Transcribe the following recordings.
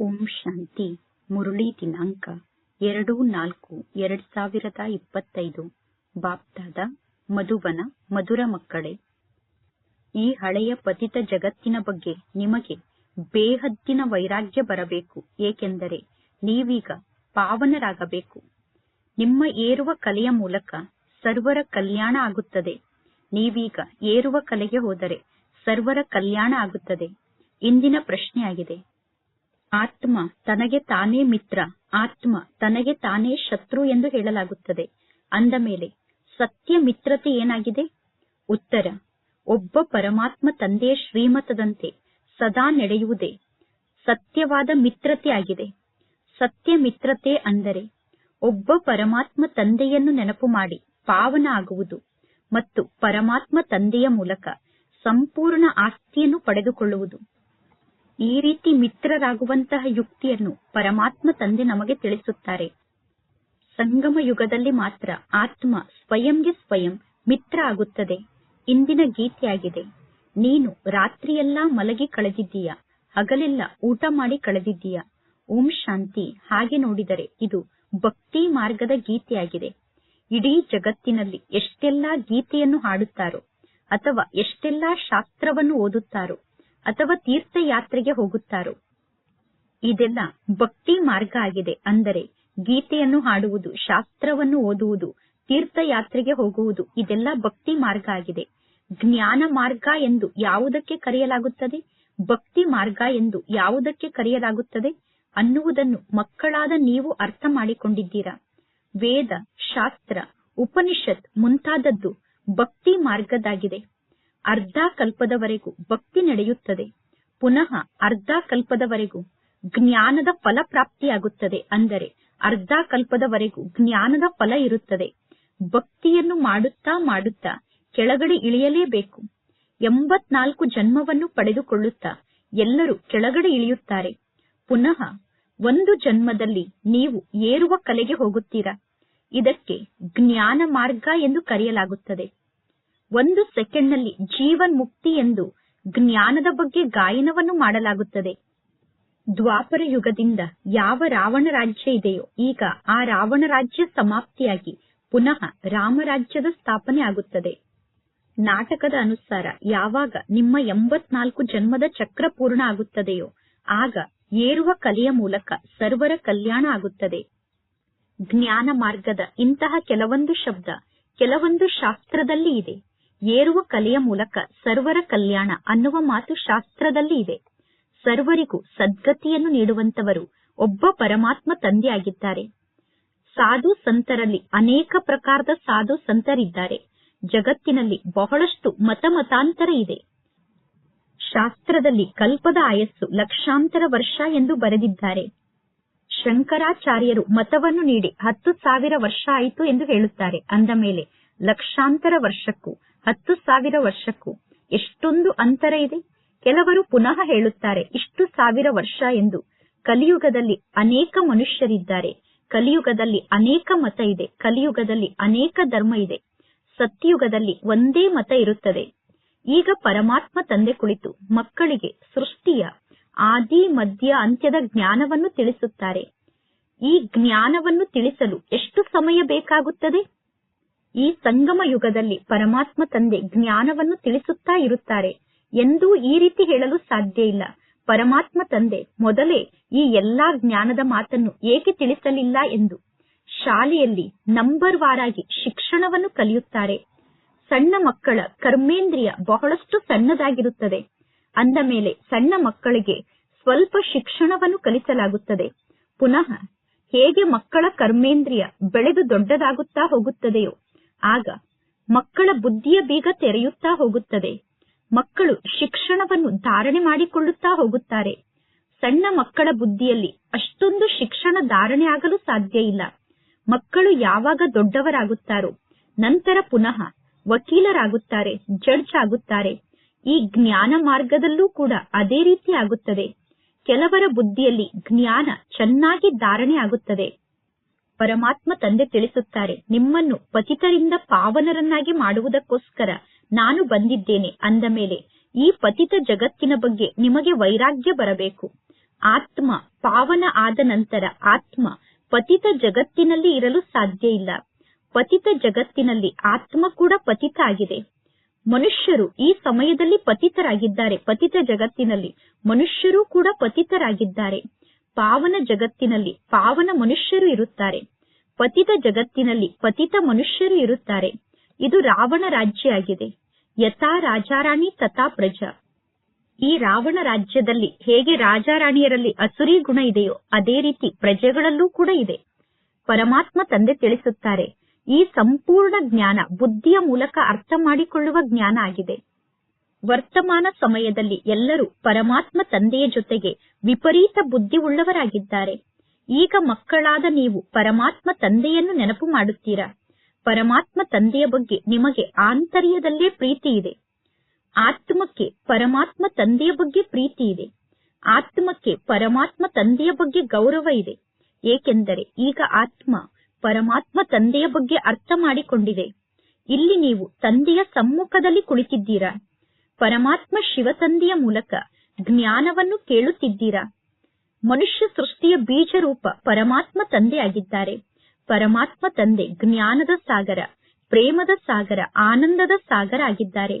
ಓಂ ಶಾಂತಿ. ಮುರುಳಿ ದಿನಾಂಕ ಎರಡು ನಾಲ್ಕು ಎರಡ್ ಸಾವಿರದ ಇಪ್ಪತ್ತೈದು. ಬಾಪ್ತಾದ ಮಧುಬನ ಮಧುರ ಮಕ್ಕಳೇ, ಈ ಹಳೆಯ ಪತಿತ ಜಗತ್ತಿನ ಬಗ್ಗೆ ನಿಮಗೆ ಬೇಹದ್ದಿನ ವೈರಾಗ್ಯ ಬರಬೇಕು. ಏಕೆಂದರೆ ನೀವೀಗ ಪಾವನರಾಗಬೇಕು. ನಿಮ್ಮ ಏರುವ ಕಲೆಯ ಮೂಲಕ ಸರ್ವರ ಕಲ್ಯಾಣ ಆಗುತ್ತದೆ. ನೀವೀಗ ಏರುವ ಕಲೆಗೆ ಹೋದರೆ ಸರ್ವರ ಕಲ್ಯಾಣ ಆಗುತ್ತದೆ. ಇಂದಿನ ಪ್ರಶ್ನೆಯಾಗಿದೆ ಆತ್ಮ ತನಗೆ ತಾನೇ ಮಿತ್ರ, ಆತ್ಮ ತನಗೆ ತಾನೇ ಶತ್ರು ಎಂದು ಹೇಳಲಾಗುತ್ತದೆ. ಅಂದ ಮೇಲೆ, ಸತ್ಯ ಮಿತ್ರತೆ ಏನಾಗಿದೆ? ಉತ್ತರ, ಒಬ್ಬ ಪರಮಾತ್ಮ ತಂದೆಯ ಶ್ರೀಮತದಂತೆ ಸದಾ ನಡೆಯುವುದೇ. ಸತ್ಯವಾದ ಮಿತ್ರತೆ ಆಗಿದೆ. ಸತ್ಯ ಮಿತ್ರತೆ ಅಂದರೆ, ಒಬ್ಬ ಪರಮಾತ್ಮ ತಂದೆಯನ್ನು ನೆನಪು ಮಾಡಿ ಪಾವನ ಆಗುವುದು ಮತ್ತು ಪರಮಾತ್ಮ ತಂದೆಯ ಮೂಲಕ ಸಂಪೂರ್ಣ ಆಸ್ತಿಯನ್ನು ಪಡೆದುಕೊಳ್ಳುವುದು. ಈ ರೀತಿ ಮಿತ್ರರಾಗುವಂತಹ ಯುಕ್ತಿಯನ್ನು ಪರಮಾತ್ಮ ತಂದೆ ನಮಗೆ ತಿಳಿಸುತ್ತಾರೆ. ಸಂಗಮ ಯುಗದಲ್ಲಿ ಮಾತ್ರ ಆತ್ಮ ಸ್ವಯಂಗೆ ಸ್ವಯಂ ಮಿತ್ರ ಆಗುತ್ತದೆ. ಇಂದಿನ ಗೀತೆಯಾಗಿದೆ, ನೀನು ರಾತ್ರಿಯೆಲ್ಲಾ ಮಲಗಿ ಕಳೆದಿದ್ದೀಯ, ಹಗಲೆಲ್ಲ ಊಟ ಮಾಡಿ ಕಳೆದಿದ್ದೀಯ. ಓಂ ಶಾಂತಿ. ಹಾಗೆ ನೋಡಿದರೆ ಇದು ಭಕ್ತಿ ಮಾರ್ಗದ ಗೀತೆಯಾಗಿದೆ. ಇಡೀ ಜಗತ್ತಿನಲ್ಲಿ ಎಷ್ಟೆಲ್ಲಾ ಗೀತೆಯನ್ನು ಹಾಡುತ್ತಾರೋ ಅಥವಾ ಎಷ್ಟೆಲ್ಲಾ ಶಾಸ್ತ್ರವನ್ನು ಓದುತ್ತಾರೋ ಅಥವಾ ತೀರ್ಥಯಾತ್ರೆಗೆ ಹೋಗುತ್ತಾರೋ? ಇದೆಲ್ಲ ಭಕ್ತಿ ಮಾರ್ಗ ಆಗಿದೆ. ಅಂದರೆ ಗೀತೆಯನ್ನು ಹಾಡುವುದು, ಶಾಸ್ತ್ರವನ್ನು ಓದುವುದು, ತೀರ್ಥಯಾತ್ರೆಗೆ ಹೋಗುವುದು, ಇದೆಲ್ಲ ಭಕ್ತಿ ಮಾರ್ಗ ಆಗಿದೆ. ಜ್ಞಾನ ಮಾರ್ಗ ಎಂದು ಯಾವುದಕ್ಕೆ ಕರೆಯಲಾಗುತ್ತದೆ? ಭಕ್ತಿ ಮಾರ್ಗ ಎಂದು ಯಾವುದಕ್ಕೆ ಕರೆಯಲಾಗುತ್ತದೆ? ಅನ್ನುವುದನ್ನು ಮಕ್ಕಳಾದ ನೀವು ಅರ್ಥ ಮಾಡಿಕೊಂಡಿದ್ದೀರಾ? ವೇದ, ಶಾಸ್ತ್ರ, ಉಪನಿಷತ್ ಮುಂತಾದದ್ದು ಭಕ್ತಿ ಮಾರ್ಗದಾಗಿದೆ ಅರ್ಧ ಕಲ್ಪದವರೆಗೂ ಭಕ್ತಿ ನಡೆಯುತ್ತದೆ. ಪುನಃ ಅರ್ಧ ಕಲ್ಪದವರೆಗೂ ಜ್ಞಾನದ ಫಲ ಪ್ರಾಪ್ತಿಯಾಗುತ್ತದೆ ಅಂದರೆ ಅರ್ಧ ಕಲ್ಪದವರೆಗೂ ಜ್ಞಾನದ ಫಲ ಇರುತ್ತದೆ. ಭಕ್ತಿಯನ್ನು ಮಾಡುತ್ತಾ ಮಾಡುತ್ತಾ ಕೆಳಗಡೆ ಇಳಿಯಲೇಬೇಕು. ಎಂಬತ್ನಾಲ್ಕು ಜನ್ಮವನ್ನು ಪಡೆದುಕೊಳ್ಳುತ್ತಾ ಎಲ್ಲರೂ ಕೆಳಗಡೆ ಇಳಿಯುತ್ತಾರೆ. ಪುನಃ ಒಂದು ಜನ್ಮದಲ್ಲಿ ನೀವು ಏರುವ ಕಲೆಗೆ ಹೋಗುತ್ತೀರಾ? ಇದಕ್ಕೆ ಜ್ಞಾನ ಮಾರ್ಗ ಎಂದು ಕರೆಯಲಾಗುತ್ತದೆ. ಒಂದು ಸೆಕೆಂಡ್ನಲ್ಲಿ ಜೀವನ್ ಮುಕ್ತಿ ಎಂದು ಜ್ಞಾನದ ಬಗ್ಗೆ ಗಾಯನವನ್ನು ಮಾಡಲಾಗುತ್ತದೆ. ದ್ವಾಪರ ಯುಗದಿಂದ ಯಾವ ರಾವಣ ರಾಜ್ಯ ಇದೆಯೋ ಈಗ ಆ ರಾವಣ ರಾಜ್ಯ ಸಮಾಪ್ತಿಯಾಗಿ ಪುನಃ ರಾಮರಾಜ್ಯದ ಸ್ಥಾಪನೆ ಆಗುತ್ತದೆ. ನಾಟಕದ ಅನುಸಾರ ಯಾವಾಗ ನಿಮ್ಮ ಎಂಬತ್ನಾಲ್ಕು ಜನ್ಮದ ಚಕ್ರ ಪೂರ್ಣ ಆಗುತ್ತದೆಯೋ ಆಗ ಏರುವ ಕಲೆಯ ಮೂಲಕ ಸರ್ವರ ಕಲ್ಯಾಣ ಆಗುತ್ತದೆ. ಜ್ಞಾನ ಮಾರ್ಗದ ಇಂತಹ ಕೆಲವೊಂದು ಶಬ್ದ ಕೆಲವೊಂದು ಶಾಸ್ತ್ರದಲ್ಲಿ ಇದೆ. ಏರುವ ಕಲೆಯ ಮೂಲಕ ಸರ್ವರ ಕಲ್ಯಾಣ ಅನ್ನುವ ಮಾತು ಶಾಸ್ತ್ರದಲ್ಲಿ ಇದೆ. ಸರ್ವರಿಗೂ ಸದ್ಗತಿಯನ್ನು ನೀಡುವಂತವರು ಒಬ್ಬ ಪರಮಾತ್ಮ ತಂದೆಯಾಗಿದ್ದಾರೆ. ಸಾಧು ಸಂತರಲ್ಲಿ ಅನೇಕ ಪ್ರಕಾರದ ಸಾಧು ಸಂತರಿದ್ದಾರೆ. ಜಗತ್ತಿನಲ್ಲಿ ಬಹಳಷ್ಟು ಮತಮತಾಂತರ ಇದೆ. ಶಾಸ್ತ್ರದಲ್ಲಿ ಕಲ್ಪದ ಆಯಸ್ಸು ಲಕ್ಷಾಂತರ ವರ್ಷ ಎಂದು ಬರೆದಿದ್ದಾರೆ. ಶಂಕರಾಚಾರ್ಯರು ಮತವನ್ನು ನೀಡಿ ಹತ್ತು ಸಾವಿರ ವರ್ಷ ಆಯಿತು ಎಂದು ಹೇಳುತ್ತಾರೆ. ಅಂದ ಮೇಲೆ ಲಕ್ಷಾಂತರ ವರ್ಷಕ್ಕೂ ಹತ್ತು ಸಾವಿರ ವರ್ಷಕ್ಕೂ. ಎಷ್ಟೊಂದು ಅಂತರ ಇದೆ. ಕೆಲವರು ಪುನಃ ಹೇಳುತ್ತಾರೆ, ಇಷ್ಟು ಸಾವಿರ ವರ್ಷ ಎಂದು. ಕಲಿಯುಗದಲ್ಲಿ ಅನೇಕ ಮನುಷ್ಯರಿದ್ದಾರೆ. ಕಲಿಯುಗದಲ್ಲಿ ಅನೇಕ ಮತ ಇದೆ. ಕಲಿಯುಗದಲ್ಲಿ ಅನೇಕ ಧರ್ಮ ಇದೆ. ಸತ್ಯುಗದಲ್ಲಿ ಒಂದೇ ಮತ ಇರುತ್ತದೆ. ಈಗ ಪರಮಾತ್ಮ ತಂದೆ ಕುಳಿತು ಮಕ್ಕಳಿಗೆ ಸೃಷ್ಟಿಯ ಆದಿ, ಮಧ್ಯ, ಅಂತ್ಯದ ಜ್ಞಾನವನ್ನು ತಿಳಿಸುತ್ತಾರೆ. ಈ ಜ್ಞಾನವನ್ನು ತಿಳಿಸಲು ಎಷ್ಟು ಸಮಯ ಬೇಕಾಗುತ್ತದೆ? ಈ ಸಂಗಮ ಯುಗದಲ್ಲಿ ಪರಮಾತ್ಮ ತಂದೆ ಜ್ಞಾನವನ್ನು ತಿಳಿಸುತ್ತಾ ಇರುತ್ತಾರೆ ಎಂದೂ ಈ ರೀತಿ ಹೇಳಲು ಸಾಧ್ಯ ಇಲ್ಲ. ಪರಮಾತ್ಮ ತಂದೆ ಮೊದಲೇ ಈ ಎಲ್ಲಾ ಜ್ಞಾನದ ಮಾತನ್ನು ಏಕೆ ತಿಳಿಸಲಿಲ್ಲ ಎಂದು. ಶಾಲೆಯಲ್ಲಿ ನಂಬರ್ ವಾರಾಗಿ ಶಿಕ್ಷಣವನ್ನು ಕಲಿಯುತ್ತಾರೆ. ಸಣ್ಣ ಮಕ್ಕಳ ಕರ್ಮೇಂದ್ರಿಯ ಬಹಳಷ್ಟು ಸಣ್ಣದಾಗಿರುತ್ತದೆ. ಅಂದ ಮೇಲೆ ಸಣ್ಣ ಮಕ್ಕಳಿಗೆ ಸ್ವಲ್ಪ ಶಿಕ್ಷಣವನ್ನು ಕಲಿಸಲಾಗುತ್ತದೆ. ಪುನಃ ಹೇಗೆ ಮಕ್ಕಳ ಕರ್ಮೇಂದ್ರಿಯ ಬೆಳೆದು ದೊಡ್ಡದಾಗುತ್ತಾ ಹೋಗುತ್ತದೆಯೋ ಆಗ ಮಕ್ಕಳ ಬುದ್ಧಿಯ ಬೀಗ ತೆರೆಯುತ್ತಾ ಹೋಗುತ್ತದೆ. ಮಕ್ಕಳು ಶಿಕ್ಷಣವನ್ನು ಧಾರಣೆ ಮಾಡಿಕೊಳ್ಳುತ್ತಾ ಹೋಗುತ್ತಾರೆ. ಸಣ್ಣ ಮಕ್ಕಳ ಬುದ್ಧಿಯಲ್ಲಿ ಅಷ್ಟೊಂದು ಶಿಕ್ಷಣ ಧಾರಣೆ ಆಗಲು ಸಾಧ್ಯ ಇಲ್ಲ. ಮಕ್ಕಳು ಯಾವಾಗ ದೊಡ್ಡವರಾಗುತ್ತಾರೋ, ನಂತರ ಪುನಃ ವಕೀಲರಾಗುತ್ತಾರೆ, ಜಡ್ಜ್ ಆಗುತ್ತಾರೆ. ಈ ಜ್ಞಾನ ಮಾರ್ಗದಲ್ಲೂ ಕೂಡ ಅದೇ ರೀತಿ ಆಗುತ್ತದೆ. ಕೆಲವರ ಬುದ್ಧಿಯಲ್ಲಿ ಜ್ಞಾನ ಚೆನ್ನಾಗಿ ಧಾರಣೆ ಆಗುತ್ತದೆ. ಪರಮಾತ್ಮ ತಂದೆ ತಿಳಿಸುತ್ತಾರೆ, ನಿಮ್ಮನ್ನು ಪತಿತರಿಂದ ಪಾವನರನ್ನಾಗಿ ಮಾಡುವುದಕ್ಕೋಸ್ಕರ ನಾನು ಬಂದಿದ್ದೇನೆ ಅಂದ ಮೇಲೆ, ಈ ಪತಿತ ಜಗತ್ತಿನ ಬಗ್ಗೆ ನಿಮಗೆ ವೈರಾಗ್ಯ ಬರಬೇಕು. ಆತ್ಮ ಪಾವನ ಆದ ನಂತರ ಆತ್ಮ ಪತಿತ ಜಗತ್ತಿನಲ್ಲಿ ಇರಲು ಸಾಧ್ಯ ಇಲ್ಲ. ಪತಿತ ಜಗತ್ತಿನಲ್ಲಿ ಆತ್ಮ ಕೂಡ ಪತಿತ ಆಗಿದೆ. ಮನುಷ್ಯರು ಈ ಸಮಯದಲ್ಲಿ ಪತಿತರಾಗಿದ್ದಾರೆ. ಪತಿತ ಜಗತ್ತಿನಲ್ಲಿ ಮನುಷ್ಯರು ಕೂಡ ಪತಿತರಾಗಿದ್ದಾರೆ. ಪಾವನ ಜಗತ್ತಿನಲ್ಲಿ ಪಾವನ ಮನುಷ್ಯರು ಇರುತ್ತಾರೆ. ಪತಿತ ಜಗತ್ತಿನಲ್ಲಿ ಪತಿತ ಮನುಷ್ಯರು ಇರುತ್ತಾರೆ. ಇದು ರಾವಣ ರಾಜ್ಯ ಆಗಿದೆ ಯಥಾ ರಾಜಾರಾಣಿ ತಥಾ ಪ್ರಜಾ. ಈ ರಾವಣ ರಾಜ್ಯದಲ್ಲಿ ಹೇಗೆ ರಾಜಾರಾಣಿಯರಲ್ಲಿ ಅಸುರಿ ಗುಣ ಇದೆಯೋ ಅದೇ ರೀತಿ ಪ್ರಜೆಗಳಲ್ಲೂ ಕೂಡ ಇದೆ. ಪರಮಾತ್ಮ ತಂದೆ ತಿಳಿಸುತ್ತಾರೆ, ಈ ಸಂಪೂರ್ಣ ಜ್ಞಾನ ಬುದ್ಧಿಯ ಮೂಲಕ ಅರ್ಥ ಮಾಡಿಕೊಳ್ಳುವ ಜ್ಞಾನ ಆಗಿದೆ. ವರ್ತಮಾನ ಸಮಯದಲ್ಲಿ ಎಲ್ಲರೂ ಪರಮಾತ್ಮ ತಂದೆಯ ಜೊತೆಗೆ ವಿಪರೀತ ಬುದ್ಧಿ ಉಳ್ಳವರಾಗಿದ್ದಾರೆ ಈಗ ಮಕ್ಕಳಾದ ನೀವು ಪರಮಾತ್ಮ ತಂದೆಯನ್ನು ನೆನಪು ಮಾಡುತ್ತೀರಾ? ಪರಮಾತ್ಮ ತಂದೆಯ ಬಗ್ಗೆ ನಿಮಗೆ ಆಂತರ್ಯದಲ್ಲೇ ಪ್ರೀತಿ ಇದೆ. ಆತ್ಮಕ್ಕೆ ಪರಮಾತ್ಮ ತಂದೆಯ ಬಗ್ಗೆ ಪ್ರೀತಿ ಇದೆ. ಆತ್ಮಕ್ಕೆ ಪರಮಾತ್ಮ ತಂದೆಯ ಬಗ್ಗೆ ಗೌರವ ಇದೆ. ಏಕೆಂದರೆ ಈಗ ಆತ್ಮ ಪರಮಾತ್ಮ ತಂದೆಯ ಬಗ್ಗೆ ಅರ್ಥ ಮಾಡಿಕೊಂಡಿದೆ. ಇಲ್ಲಿ ನೀವು ತಂದೆಯ ಸಮ್ಮುಖದಲ್ಲಿ ಕುಳಿತಿದ್ದೀರಾ? ಪರಮಾತ್ಮ ಶಿವ ತಂದೆಯ ಮೂಲಕ ಜ್ಞಾನವನ್ನು ಕೇಳುತ್ತಿದ್ದೀರಾ? ಮನುಷ್ಯ ಸೃಷ್ಟಿಯ ಬೀಜ ರೂಪ ಪರಮಾತ್ಮ ತಂದೆ ಆಗಿದ್ದಾರೆ ಪರಮಾತ್ಮ ತಂದೆ ಜ್ಞಾನದ ಸಾಗರ, ಪ್ರೇಮದ ಸಾಗರ, ಆನಂದದ ಸಾಗರ ಆಗಿದ್ದಾರೆ.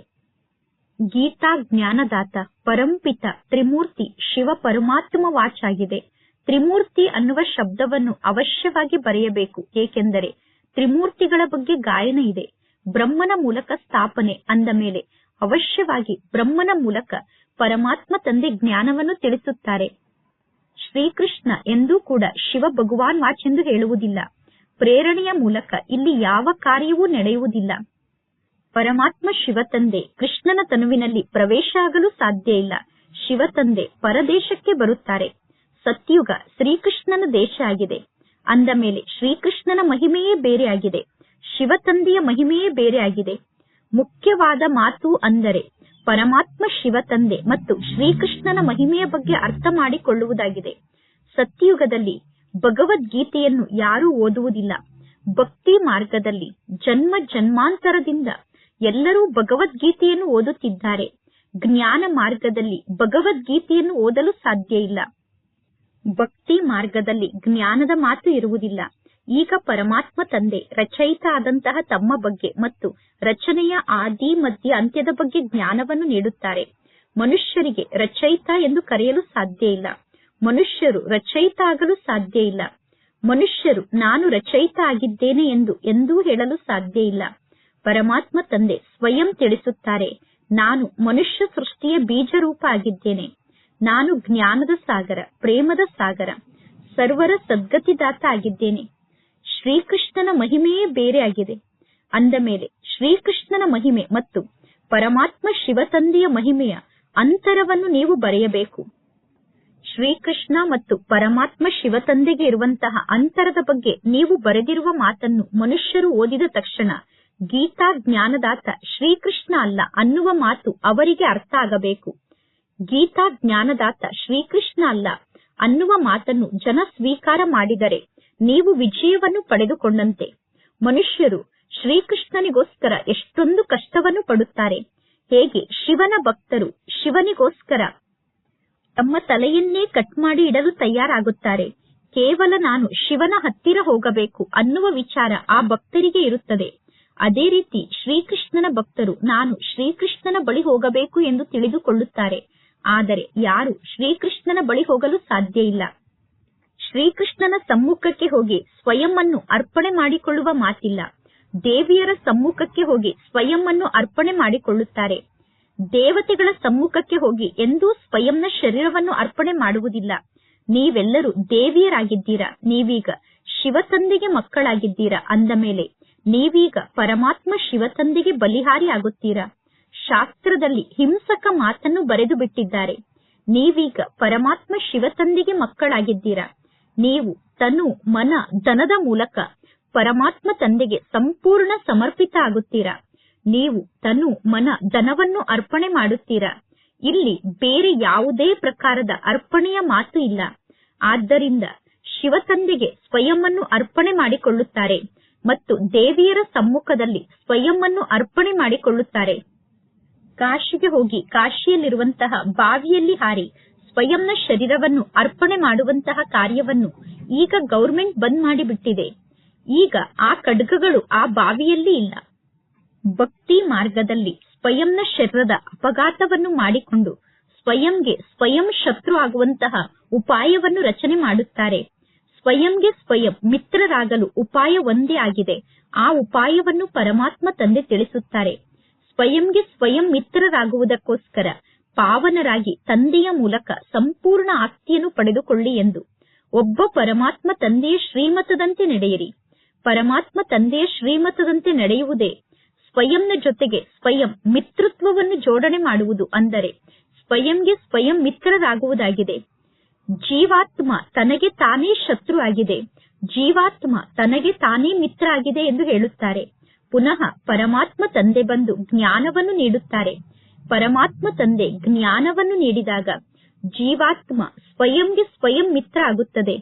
ಗೀತಾ ಜ್ಞಾನದಾತ, ಪರಂಪಿತ, ತ್ರಿಮೂರ್ತಿ, ಶಿವ ಪರಮಾತ್ಮ ವಾಚ್ ಆಗಿದೆ. ತ್ರಿಮೂರ್ತಿ ಅನ್ನುವ ಶಬ್ದವನ್ನು ಅವಶ್ಯವಾಗಿ ಬರೆಯಬೇಕು, ಏಕೆಂದರೆ ತ್ರಿಮೂರ್ತಿಗಳ ಬಗ್ಗೆ ಗಾಯನ ಇದೆ. ಬ್ರಹ್ಮನ ಮೂಲಕ ಸ್ಥಾಪನೆ ಅಂದ ಮೇಲೆ ಅವಶ್ಯವಾಗಿ ಬ್ರಹ್ಮನ ಮೂಲಕ ಪರಮಾತ್ಮ ತಂದೆ ಜ್ಞಾನವನ್ನು ತಿಳಿಸುತ್ತಾರೆ. ಶ್ರೀಕೃಷ್ಣ ಎಂದೂ ಕೂಡ ಶಿವ ಭಗವಾನ್ ಎಂದು ಹೇಳುವುದಿಲ್ಲ. ಪ್ರೇರಣೆಯ ಮೂಲಕ ಇಲ್ಲಿ ಯಾವ ಕಾರ್ಯವೂ ನಡೆಯುವುದಿಲ್ಲ. ಪರಮಾತ್ಮ ಶಿವ ತಂದೆ ಕೃಷ್ಣನ ತನುವಿನಲ್ಲಿ ಪ್ರವೇಶ ಆಗಲು ಸಾಧ್ಯ ಇಲ್ಲ. ಶಿವ ತಂದೆ ಪರದೇಶಕ್ಕೆ ಬರುತ್ತಾರೆ. ಸತ್ಯುಗ ಶ್ರೀಕೃಷ್ಣನ ದೇಶ ಆಗಿದೆ. ಅಂದ ಮೇಲೆ ಶ್ರೀಕೃಷ್ಣನ ಮಹಿಮೆಯೇ ಬೇರೆ ಆಗಿದೆ. ಶಿವತಂದೆಯ ಮಹಿಮೆಯೇ ಬೇರೆ ಆಗಿದೆ. ಮುಖ್ಯವಾದ ಮಾತು ಅಂದರೆ ಪರಮಾತ್ಮ ಶಿವ ತಂದೆ ಮತ್ತು ಶ್ರೀಕೃಷ್ಣನ ಮಹಿಮೆಯ ಬಗ್ಗೆ ಅರ್ಥ ಮಾಡಿಕೊಳ್ಳುವುದಾಗಿದೆ. ಸತ್ಯಯುಗದಲ್ಲಿ ಭಗವದ್ಗೀತೆಯನ್ನು ಯಾರೂ ಓದುವುದಿಲ್ಲ. ಭಕ್ತಿ ಮಾರ್ಗದಲ್ಲಿ ಜನ್ಮ ಜನ್ಮಾಂತರದಿಂದ ಎಲ್ಲರೂ ಭಗವದ್ಗೀತೆಯನ್ನು ಓದುತ್ತಿದ್ದಾರೆ. ಜ್ಞಾನ ಮಾರ್ಗದಲ್ಲಿ ಭಗವದ್ಗೀತೆಯನ್ನು ಓದಲು ಸಾಧ್ಯ ಇಲ್ಲ. ಭಕ್ತಿ ಮಾರ್ಗದಲ್ಲಿ ಜ್ಞಾನದ ಮಾತು ಇರುವುದಿಲ್ಲ. ಈಗ ಪರಮಾತ್ಮ ತಂದೆ ರಚಯಿತ ಆದಂತಹ ತಮ್ಮ ಬಗ್ಗೆ ಮತ್ತು ರಚನೆಯ ಆದಿ ಮಧ್ಯ ಅಂತ್ಯದ ಬಗ್ಗೆ ಜ್ಞಾನವನ್ನು ನೀಡುತ್ತಾರೆ. ಮನುಷ್ಯರಿಗೆ ರಚಯಿತ ಎಂದು ಕರೆಯಲು ಸಾಧ್ಯ ಇಲ್ಲ. ಮನುಷ್ಯರು ರಚಯಿತ ಆಗಲು ಸಾಧ್ಯ ಇಲ್ಲ. ಮನುಷ್ಯರು, ನಾನು ರಚಯಿತ ಆಗಿದ್ದೇನೆ ಎಂದು ಎಂದೂ ಹೇಳಲು ಸಾಧ್ಯ ಇಲ್ಲ. ಪರಮಾತ್ಮ ತಂದೆ ಸ್ವಯಂ ತಿಳಿಸುತ್ತಾರೆ, ನಾನು ಮನುಷ್ಯ ಸೃಷ್ಟಿಯ ಬೀಜರೂಪ ಆಗಿದ್ದೇನೆ. ನಾನು ಜ್ಞಾನದ ಸಾಗರ, ಪ್ರೇಮದ ಸಾಗರ, ಸರ್ವರ ಸದ್ಗತಿದಾತ ಆಗಿದ್ದೇನೆ. ಶ್ರೀಕೃಷ್ಣನ ಮಹಿಮೆಯೇ ಬೇರೆ ಆಗಿದೆ. ಅಂದ ಮೇಲೆ ಶ್ರೀಕೃಷ್ಣನ ಮಹಿಮೆ ಮತ್ತು ಪರಮಾತ್ಮ ಶಿವತಂದೆಯ ಮಹಿಮೆಯ ಅಂತರವನ್ನು ನೀವು ಬರೆಯಬೇಕು. ಶ್ರೀಕೃಷ್ಣ ಮತ್ತು ಪರಮಾತ್ಮ ಶಿವತಂದೆಗೆ ಇರುವಂತಹ ಅಂತರದ ಬಗ್ಗೆ ನೀವು ಬರೆದಿರುವ ಮಾತನ್ನು ಮನುಷ್ಯರು ಓದಿದ ತಕ್ಷಣ ಗೀತಾ ಜ್ಞಾನದಾತ ಶ್ರೀಕೃಷ್ಣ ಅಲ್ಲ ಅನ್ನುವ ಮಾತು ಅವರಿಗೆ ಅರ್ಥ ಆಗಬೇಕು. ಗೀತಾ ಜ್ಞಾನದಾತ ಶ್ರೀಕೃಷ್ಣ ಅಲ್ಲ ಅನ್ನುವ ಮಾತನ್ನು ಜನ ಸ್ವೀಕಾರ ಮಾಡಿದರೆ ನೀವು ವಿಜಯವನ್ನು ಪಡೆದುಕೊಂಡಂತೆ. ಮನುಷ್ಯರು ಶ್ರೀಕೃಷ್ಣನಿಗೋಸ್ಕರ ಎಷ್ಟೊಂದು ಕಷ್ಟವನ್ನು ಪಡುತ್ತಾರೆ. ಹೇಗೆ? ಶಿವನ ಭಕ್ತರು ಶಿವನಿಗೋಸ್ಕರ ತಮ್ಮ ತಲೆಯನ್ನೇ ಕಟ್ ಮಾಡಿ ಇಡಲು ತಯಾರಾಗುತ್ತಾರೆ. ಕೇವಲ ನಾನು ಶಿವನ ಹತ್ತಿರ ಹೋಗಬೇಕು ಅನ್ನುವ ವಿಚಾರ ಆ ಭಕ್ತರಿಗೆ ಇರುತ್ತದೆ. ಅದೇ ರೀತಿ ಶ್ರೀಕೃಷ್ಣನ ಭಕ್ತರು ನಾನು ಶ್ರೀಕೃಷ್ಣನ ಬಳಿ ಹೋಗಬೇಕು ಎಂದು ತಿಳಿದುಕೊಳ್ಳುತ್ತಾರೆ. ಆದರೆ ಯಾರು ಶ್ರೀಕೃಷ್ಣನ ಬಳಿ ಹೋಗಲು ಸಾಧ್ಯ ಇಲ್ಲ. ಶ್ರೀಕೃಷ್ಣನ ಸಮ್ಮುಖಕ್ಕೆ ಹೋಗಿ ಸ್ವಯಂ ಅರ್ಪಣೆ ಮಾಡಿಕೊಳ್ಳುವ ಮಾತಿಲ್ಲ. ದೇವಿಯರ ಸಮ್ಮುಖಕ್ಕೆ ಹೋಗಿ ಸ್ವಯಂನ್ನು ಅರ್ಪಣೆ ಮಾಡಿಕೊಳ್ಳುತ್ತಾರೆ. ದೇವತೆಗಳ ಸಮ್ಮುಖಕ್ಕೆ ಹೋಗಿ ಎಂದೂ ಸ್ವಯಂನ ಶರೀರವನ್ನು ಅರ್ಪಣೆ ಮಾಡುವುದಿಲ್ಲ. ನೀವೆಲ್ಲರೂ ದೇವಿಯರಾಗಿದ್ದೀರಾ? ನೀವೀಗ ಶಿವತಂದೆಗೆ ಮಕ್ಕಳಾಗಿದ್ದೀರಾ? ಅಂದ ಮೇಲೆ, ನೀವೀಗ ಪರಮಾತ್ಮ ಶಿವತಂದೆಗೆ ಬಲಿಹಾರಿ ಆಗುತ್ತೀರಾ? ಶಾಸ್ತ್ರದಲ್ಲಿ ಹಿಂಸಕ ಮಾತನ್ನು ಬರೆದು ಬಿಟ್ಟಿದ್ದಾರೆ. ನೀವೀಗ ಪರಮಾತ್ಮ ಶಿವತಂದೆಗೆ ಮಕ್ಕಳಾಗಿದ್ದೀರಾ? ನೀವು ತನು ಮನ ಧನದ ಮೂಲಕ ಪರಮಾತ್ಮ ತಂದೆಗೆ ಸಂಪೂರ್ಣ ಸಮರ್ಪಿತ ಆಗುತ್ತೀರಾ? ನೀವು ತನು ಮನ ಧನವನ್ನು ಅರ್ಪಣೆ ಮಾಡುತ್ತೀರಾ? ಇಲ್ಲಿ ಬೇರೆ ಯಾವುದೇ ಪ್ರಕಾರದ ಅರ್ಪಣೆಯ ಮಾತು ಇಲ್ಲ. ಆದ್ದರಿಂದ ಶಿವತಂದೆಗೆ ಸ್ವಯಂವನ್ನು ಅರ್ಪಣೆ ಮಾಡಿಕೊಳ್ಳುತ್ತಾರೆ ಮತ್ತು ದೇವಿಯರ ಸಮ್ಮುಖದಲ್ಲಿ ಸ್ವಯಂ ಅರ್ಪಣೆ ಮಾಡಿಕೊಳ್ಳುತ್ತಾರೆ. ಕಾಶಿಗೆ ಹೋಗಿ ಕಾಶಿಯಲ್ಲಿರುವಂತಹ ಬಾವಿಯಲ್ಲಿ ಹಾರಿ ಸ್ವಯಂನ ಶರೀರವನ್ನು ಅರ್ಪಣೆ ಮಾಡುವಂತಹ ಕಾರ್ಯವನ್ನು ಈಗ ಗೌರ್ಮೆಂಟ್ ಬಂದ್ ಮಾಡಿಬಿಟ್ಟಿದೆ. ಈಗ ಆ ಖಡ್ಗಗಳು ಆ ಬಾವಿಯಲ್ಲಿ ಇಲ್ಲ. ಭಕ್ತಿ ಮಾರ್ಗದಲ್ಲಿ ಸ್ವಯಂನ ಶರೀರದ ಅಪಘಾತವನ್ನು ಮಾಡಿಕೊಂಡು ಸ್ವಯಂಗೆ ಸ್ವಯಂ ಶತ್ರು ಆಗುವಂತಹ ಉಪಾಯವನ್ನು ರಚನೆ ಮಾಡುತ್ತಾರೆ. ಸ್ವಯಂಗೆ ಸ್ವಯಂ ಮಿತ್ರರಾಗಲು ಉಪಾಯ ಒಂದೇ ಆಗಿದೆ. ಆ ಉಪಾಯವನ್ನು ಪರಮಾತ್ಮ ತಂದೆ ತಿಳಿಸುತ್ತಾರೆ. ಸ್ವಯಂಗೆ ಸ್ವಯಂ ಮಿತ್ರರಾಗುವುದಕ್ಕೋಸ್ಕರ ಪಾವನರಾಗಿ ತಂದೆಯ ಮೂಲಕ ಸಂಪೂರ್ಣ ಆಸ್ತಿಯನ್ನು ಪಡೆದುಕೊಳ್ಳಿ ಎಂದು. ಒಬ್ಬ ಪರಮಾತ್ಮ ತಂದೆಯ ಶ್ರೀಮತದಂತೆ ನಡೆಯಿರಿ. ಪರಮಾತ್ಮ ತಂದೆಯ ಶ್ರೀಮತದಂತೆ ನಡೆಯುವುದೇ ಸ್ವಯಂನ ಜೊತೆಗೆ ಸ್ವಯಂ ಮಿತ್ರತ್ವವನ್ನು ಜೋಡಣೆ ಮಾಡುವುದು ಅಂದರೆ ಸ್ವಯಂಗೆ ಸ್ವಯಂ ಮಿತ್ರರಾಗುವುದಾಗಿದೆ. ಜೀವಾತ್ಮ ತನಗೆ ತಾನೇ ಶತ್ರು ಆಗಿದೆ ಜೀವಾತ್ಮ ತನಗೆ ತಾನೇ ಮಿತ್ರ ಆಗಿದೆ ಎಂದು ಹೇಳುತ್ತಾರೆ. ಪುನಃ ಪರಮಾತ್ಮ ತಂದೆ ಬಂದು ಜ್ಞಾನವನ್ನು ನೀಡುತ್ತಾರೆ. ಪರಮಾತ್ಮ ತಂದೆ ಜ್ಞಾನವನ್ನು ನೀಡಿದಾಗ ಜೀವಾತ್ಮ ಸ್ವಯಂಗೆ ಸ್ವಯಂ ಮಿತ್ರ ಆಗುತ್ತದೆ